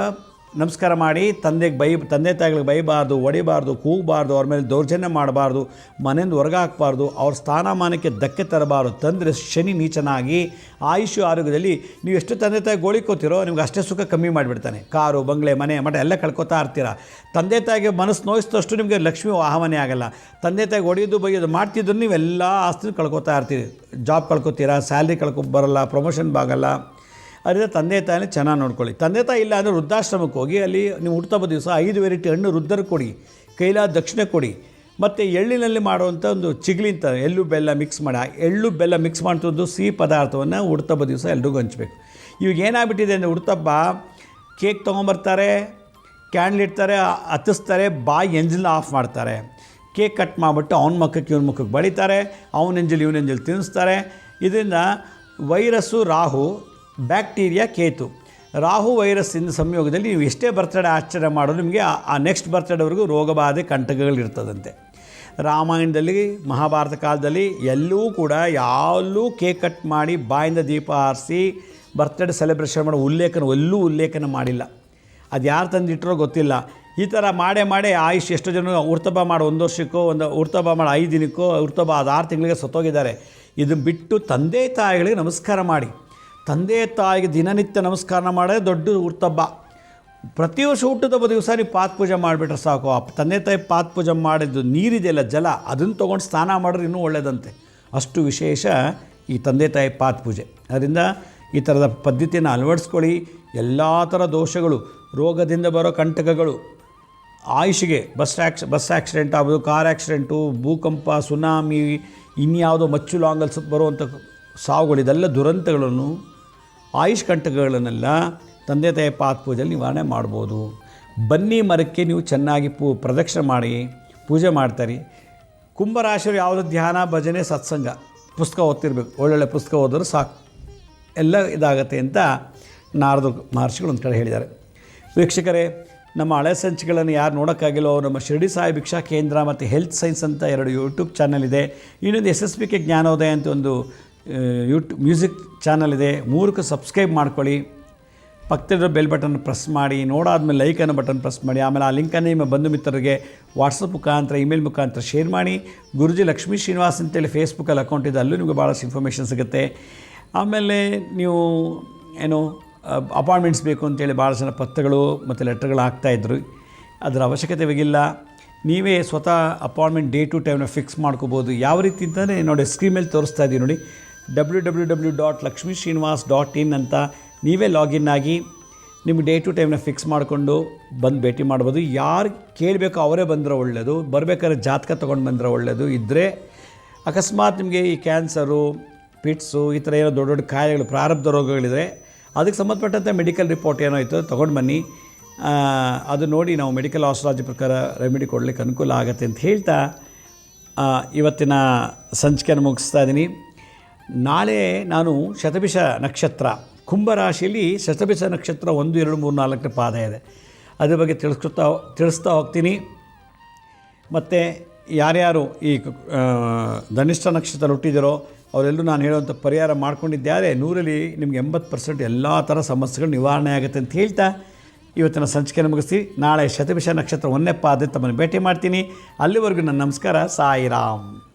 ನಮಸ್ಕಾರ ಮಾಡಿ, ತಂದೆಗೆ ಬೈ, ತಂದೆ ತಾಯಿಗಳಿಗೆ ಬೈಬಾರ್ದು, ಹೊಡಿಬಾರ್ದು, ಕೂಗಬಾರ್ದು, ಅವ್ರ ಮೇಲೆ ದೌರ್ಜನ್ಯ ಮಾಡಬಾರ್ದು, ಮನೆಯಿಂದ ಹೊರಗೆ ಹಾಕಬಾರ್ದು ಅವ್ರ ಸ್ಥಾನಮಾನಕ್ಕೆ ಧಕ್ಕೆ ತರಬಾರ್ದು, ತಂದರೆ ಶನಿ ನೀಚನಾಗಿ ಆಯುಷ್ಯ ಆರೋಗ್ಯದಲ್ಲಿ ನೀವು ಎಷ್ಟು ತಂದೆ ತಾಯಿ ಗೋಳಿಕೋತಿರೋ ನಿಮ್ಗೆ ಅಷ್ಟೇ ಸುಖ ಕಮ್ಮಿ ಮಾಡಿಬಿಡ್ತಾನೆ. ಕಾರು, ಬಂಗ್ಲೆ, ಮನೆ, ಮಠ ಎಲ್ಲ ಕಳ್ಕೊತಾ ಇರ್ತೀರ? ತಂದೆ ತಾಯಿಗೆ ಮನಸ್ಸು ನೋಯಿಸಿದಷ್ಟು ನಿಮಗೆ ಲಕ್ಷ್ಮಿ ಆಹ್ವಾನೆ ಆಗಲ್ಲ. ತಂದೆ ತಾಯಿಗೆ ಹೊಡೆಯೋದು, ಬೈಯೋದು ಮಾಡ್ತಿದ್ರು, ನೀವೆಲ್ಲ ಆಸ್ತಿನ ಕಳ್ಕೊತಾ ಇರ್ತೀರಿ. ಜಾಬ್ ಕಳ್ಕೊತೀರಾ, ಸ್ಯಾಲ್ರಿ ಕಳ್ಕೊ ಬರಲ್ಲ, ಪ್ರಮೋಷನ್ ಆಗಲ್ಲ ಅದರಿಂದ ತಂದೆ ತಾಯಿನ ಚೆನ್ನಾಗಿ ನೋಡ್ಕೊಳ್ಳಿ. ತಂದೆ ತಾಯಿ ಇಲ್ಲ ಅಂದರೆ ವೃದ್ಧಾಶ್ರಮಕ್ಕೆ ಹೋಗಿ, ಅಲ್ಲಿ ನೀವು ಹುಡ್ತಾ ದಿವಸ ಐದು ವೆರೈಟಿ ಹಣ್ಣು ವೃದ್ಧರು ಕೊಡಿ, ಕೈಲಾದ ದಕ್ಷಿಣ ಕೊಡಿ. ಮತ್ತು ಎಳ್ಳಿನಲ್ಲಿ ಮಾಡುವಂಥ ಒಂದು ಚಿಗ್ಲಿ ಅಂತ ಎಳ್ಳು ಬೆಲ್ಲ ಮಿಕ್ಸ್ ಮಾಡಿ ಎಳ್ಳು ಬೆಲ್ಲ ಮಿಕ್ಸ್ ಮಾಡ್ತಿದ್ದು ಸಿಹಿ ಪದಾರ್ಥವನ್ನು ಹುಡ್ತಬ್ಬ ದಿವಸ ಎಲ್ರಿಗೂ ಹಂಚಬೇಕು. ಇವಾಗ ಏನಾಗ್ಬಿಟ್ಟಿದೆ ಅಂದರೆ ಹುಡ್ತಬ್ಬ ಕೇಕ್ ತೊಗೊಂಬರ್ತಾರೆ ಕ್ಯಾಂಡ್ಲ್ ಇಡ್ತಾರೆ, ಹತ್ತಿಸ್ತಾರೆ, ಬಾಯಿ ಎಂಜಿಲ್ನ ಆಫ್ ಮಾಡ್ತಾರೆ. ಕೇಕ್ ಕಟ್ ಮಾಡಿಬಿಟ್ಟು ಅವ್ನ ಮುಖಕ್ಕೆ, ಇವ್ನ ಮುಖಕ್ಕೆ ಬಳಿತಾರೆ, ಅವನ ಎಂಜಲ್, ಇವನ ಎಂಜಲ್ ತಿನ್ನಿಸ್ತಾರೆ. ಇದರಿಂದ ವೈರಸ್ಸು, ರಾಹು ಬ್ಯಾಕ್ಟೀರಿಯಾ ಕೇತು. ರಾಹು ವೈರಸ್ಸಿಂದ ಸಂಯೋಗದಲ್ಲಿ ನೀವು ಎಷ್ಟೇ ಬರ್ತಡೇ ಆಚರಣೆ ಮಾಡೋ ನಿಮಗೆ ಆ- ನೆಕ್ಸ್ಟ್ ಬರ್ತಡೇವರೆಗೂ ರೋಗಬಾಧೆ ಕಂಟಕಗಳಿರ್ತದಂತೆ. ರಾಮಾಯಣದಲ್ಲಿ, ಮಹಾಭಾರತ ಕಾಲದಲ್ಲಿ ಎಲ್ಲೂ ಕೂಡ ಯಾವಲ್ಲೂ ಕೇಕ್ ಕಟ್ ಮಾಡಿ ಬಾಯಿಂದ ದೀಪ ಹಾರಿಸಿ ಬರ್ತ್ಡೇ ಸೆಲೆಬ್ರೇಷನ್ ಮಾಡೋ ಉಲ್ಲೇಖನ, ಎಲ್ಲೂ ಉಲ್ಲೇಖನ ಮಾಡಿಲ್ಲ. ಅದು ಯಾರು ತಂದಿಟ್ಟರೋ ಗೊತ್ತಿಲ್ಲ. ಈ ಥರ ಮಾಡೇ ಮಾಡೇ ಆಯುಷ್ ಎಷ್ಟೋ ಜನ ಉರ್ತಬ ಮಾಡೋ ಒಂದು ವರ್ಷಕ್ಕೋ, ಒಂದು ಉರ್ತಬ ಮಾಡೋ ಐದು ದಿನಕ್ಕೋ ಉರ್ತಬ ಅದು ಆರು ತಿಂಗಳಿಗೆ ಸತ್ತೋಗಿದ್ದಾರೆ. ಇದನ್ನು ಬಿಟ್ಟು ತಂದೆ ತಾಯಿಗಳಿಗೆ ನಮಸ್ಕಾರ ಮಾಡಿ. ತಂದೆ ತಾಯಿಗೆ ದಿನನಿತ್ಯ ನಮಸ್ಕಾರ ಮಾಡೋದೇ ದೊಡ್ಡ ಹುರ್ತಬ್ಬ ಪ್ರತಿ ವರ್ಷ ಹುಟ್ಟುದಬ್ಬ ದಿವಸ ನೀವು ಪಾತ್ ಪೂಜೆ ಮಾಡಿಬಿಟ್ರೆ ಸಾಕು. ಆ ತಂದೆ ತಾಯಿ ಪಾತ್ ಪೂಜೆ ಮಾಡಿದ್ದು ನೀರಿದೆಯಲ್ಲ, ಜಲ, ಅದನ್ನು ತೊಗೊಂಡು ಸ್ನಾನ ಮಾಡಿದ್ರೆ ಇನ್ನೂ ಒಳ್ಳೆಯದಂತೆ ಅಷ್ಟು ವಿಶೇಷ ಈ ತಂದೆ ತಾಯಿ ಪಾತ್ ಪೂಜೆ. ಅದರಿಂದ ಈ ಥರದ ಪದ್ಧತಿಯನ್ನು ಅಳವಡಿಸ್ಕೊಳ್ಳಿ. ಎಲ್ಲ ಥರ ದೋಷಗಳು, ರೋಗದಿಂದ ಬರೋ ಕಂಟಕಗಳು, ಆಯುಷಿಗೆ ಬಸ್ ಆಕ್ಸ್ ಬಸ್ ಆಕ್ಸಿಡೆಂಟ್ ಆಗ್ಬೋದು, ಕಾರ್ ಆ್ಯಕ್ಸಿಡೆಂಟು ಭೂಕಂಪ, ಸುನಾಮಿ, ಇನ್ಯಾವುದೋ ಮಚ್ಚು ಲಾಂಗಲ್ಸ್ ಬರುವಂಥ ಸಾವುಗಳು, ಇದೆಲ್ಲ ದುರಂತಗಳನ್ನು ಆಯುಷ್ ಕಂಟಕಗಳನ್ನೆಲ್ಲ ತಂದೆ ತಾಯಿ ಪಾತ್ ಪೂಜೆಯಲ್ಲಿ ನಿವಾರಣೆ ಮಾಡ್ಬೋದು. ಬನ್ನಿ ಮರಕ್ಕೆ ನೀವು ಚೆನ್ನಾಗಿ ಪೂ ಪ್ರದಕ್ಷಿಣೆ ಮಾಡಿ, ಪೂಜೆ ಮಾಡ್ತಾರೆ. ಕುಂಭರಾಶಿಯವರು ಯಾವುದೋ ಧ್ಯಾನ, ಭಜನೆ, ಸತ್ಸಂಗ, ಪುಸ್ತಕ ಓದ್ತಿರ್ಬೇಕು. ಒಳ್ಳೊಳ್ಳೆ ಪುಸ್ತಕ ಓದೋರು ಸಾಕು. ಎಲ್ಲ ಇದಾಗತ್ತೆ ಅಂತ ನಾರದು ಮಹರ್ಷಿಗಳು ಒಂದು ಕಡೆ ಹೇಳಿದ್ದಾರೆ. ವೀಕ್ಷಕರೇ, ನಮ್ಮ ಹಳೆ ಸಂಚಿಗಳನ್ನು ಯಾರು ನೋಡೋಕ್ಕಾಗಿಲ್ಲೋ ನಮ್ಮ ಶಿರಡಿ ಸಾಯಿ ಭಿಕ್ಷಾ ಕೇಂದ್ರ ಮತ್ತು ಹೆಲ್ತ್ ಸೈನ್ಸ್ ಅಂತ ಎರಡು ಯೂಟ್ಯೂಬ್ ಚಾನಲ್ ಇದೆ. ಇನ್ನೊಂದು ಎಸ್ ಎಸ್ ಪಿ ಕೆ ಜ್ಞಾನೋದಯ ಅಂತ ಒಂದು ಯೂಟ್ಯೂಬ್ ಮ್ಯೂಸಿಕ್ ಚಾನಲ್ ಇದೆ. ಮೂರಕ್ಕೆ ಸಬ್ಸ್ಕ್ರೈಬ್ ಮಾಡ್ಕೊಳ್ಳಿ. ಪಕ್ಕದಲ್ಲಿರೋ ಬೆಲ್ ಬಟನ್ ಪ್ರೆಸ್ ಮಾಡಿ. ನೋಡಾದ್ಮೇಲೆ ಲೈಕ್ ಅನ್ನೋ ಬಟನ್ ಪ್ರೆಸ್ ಮಾಡಿ. ಆಮೇಲೆ ಆ ಲಿಂಕನ್ನು ನಿಮ್ಮ ಬಂಧು ಮಿತ್ರರಿಗೆ ವಾಟ್ಸಪ್ ಮುಖಾಂತರ ಇಮೇಲ್ ಮುಖಾಂತರ ಶೇರ್ ಮಾಡಿ. ಗುರುಜಿ ಲಕ್ಷ್ಮೀ ಶ್ರೀನಿವಾಸ್ ಅಂತೇಳಿ ಫೇಸ್ಬುಕ್ಕಲ್ಲಿ ಅಕೌಂಟ್ ಇದೆ. ಅಲ್ಲೂ ನಿಮಗೆ ಭಾಳಷ್ಟು ಇನ್ಫಾರ್ಮೇಷನ್ ಸಿಗುತ್ತೆ. ಆಮೇಲೆ ನೀವು ಏನು ಅಪಾಯಿಂಟ್ಮೆಂಟ್ಸ್ ಬೇಕು ಅಂತೇಳಿ ಭಾಳ ಜನ ಪತ್ರಗಳು ಮತ್ತು ಲೆಟರ್ಗಳು ಹಾಕ್ತಾಯಿದ್ರು ಅದರ ಅವಶ್ಯಕತೆ ಇವಾಗಿಲ್ಲ. ನೀವೇ ಸ್ವತಃ ಅಪಾಯಿಂಟ್ಮೆಂಟ್ ಡೇ ಟು ಟೈಮ್ನ ಫಿಕ್ಸ್ ಮಾಡ್ಕೋಬೋದು. ಯಾವ ರೀತಿ ಅಂತಂದರೆ ನೋಡಿ ಸ್ಕ್ರೀನ್ ಮೇಲೆ ತೋರಿಸ್ತಾ ಇದ್ದೀವಿ ನೋಡಿ. W W dot Lakshmi Srinivas dot in ಅಂತ ನೀವೇ ಲಾಗಿನ್ ಆಗಿ ನಿಮ್ಮ ಡೇ ಟು ಟೈಮ್ನ ಫಿಕ್ಸ್ ಮಾಡಿಕೊಂಡು ಬಂದು ಭೇಟಿ ಮಾಡ್ಬೋದು. ಯಾರು ಕೇಳಬೇಕೋ ಅವರೇ ಬಂದರೆ ಒಳ್ಳೆಯದು ಬರಬೇಕಾದ್ರೆ ಜಾತಕ ತೊಗೊಂಡು ಬಂದರೆ ಒಳ್ಳೆಯದು ಇದ್ದರೆ ಅಕಸ್ಮಾತ್ ನಿಮಗೆ ಈ ಕ್ಯಾನ್ಸರು ಪಿಟ್ಸು ಈ ಥರ ಏನೋ ದೊಡ್ಡ ದೊಡ್ಡ ಕಾಯಿಲೆಗಳು, ಪ್ರಾರಬ್ಧ ರೋಗಗಳಿದ್ರೆ ಅದಕ್ಕೆ ಸಂಬಂಧಪಟ್ಟಂತೆ ಮೆಡಿಕಲ್ ರಿಪೋರ್ಟ್ ಏನೋ ಆಯಿತು ತೊಗೊಂಡು ಬನ್ನಿ. ಅದು ನೋಡಿ ನಾವು ಮೆಡಿಕಲ್ ಆಸ್ಟ್ರಾಲಜಿ ಪ್ರಕಾರ ರೆಮಿಡಿ ಕೊಡಲಿಕ್ಕೆ ಅನುಕೂಲ ಆಗುತ್ತೆ ಅಂತ ಹೇಳ್ತಾ ಇವತ್ತಿನ ಸಂಚಿಕೆಯನ್ನು ಮುಗಿಸ್ತಾ ಇದ್ದೀನಿ. ನಾಳೆ ನಾನು ಶತಭಿಷ ನಕ್ಷತ್ರ. ಕುಂಭರಾಶಿಯಲ್ಲಿ ಶತಭಿಷ ನಕ್ಷತ್ರ ಒಂದು, ಎರಡು, ಮೂರು, ನಾಲ್ಕನೇ ಪಾದ ಇದೆ. ಅದ್ರ ಬಗ್ಗೆ ತಿಳಿಸ್ಕೊತಾ ತಿಳಿಸ್ತಾ ಹೋಗ್ತೀನಿ. ಮತ್ತು ಯಾರ್ಯಾರು ಈ ಧನಿಷ್ಠ ನಕ್ಷತ್ರ ಹುಟ್ಟಿದಿರೋ ಅವರೆಲ್ಲರೂ ನಾನು ಹೇಳುವಂಥ ಪರಿಹಾರ ಮಾಡ್ಕೊಂಡಿದ್ದಾರೆ. ನೂರಲ್ಲಿ ನಿಮ್ಗೆ ಎಂಬತ್ತು ಪರ್ಸೆಂಟ್ ಎಲ್ಲ ಥರ ಸಮಸ್ಯೆಗಳು ನಿವಾರಣೆ ಆಗುತ್ತೆ ಅಂತ ಹೇಳ್ತಾ ಇವತ್ತಿನ ಸಂಚಿಕೆಯನ್ನು ಮುಗಿಸ್ತೀವಿ ನಾಳೆ ಶತಭಿಷ ನಕ್ಷತ್ರ ಒಂದನೇ ಪಾದ ತಮ್ಮನ್ನು ಭೇಟಿ ಮಾಡ್ತೀನಿ. ಅಲ್ಲಿವರೆಗೂ ನನ್ನ ನಮಸ್ಕಾರ. ಸಾಯಿರಾಮ್.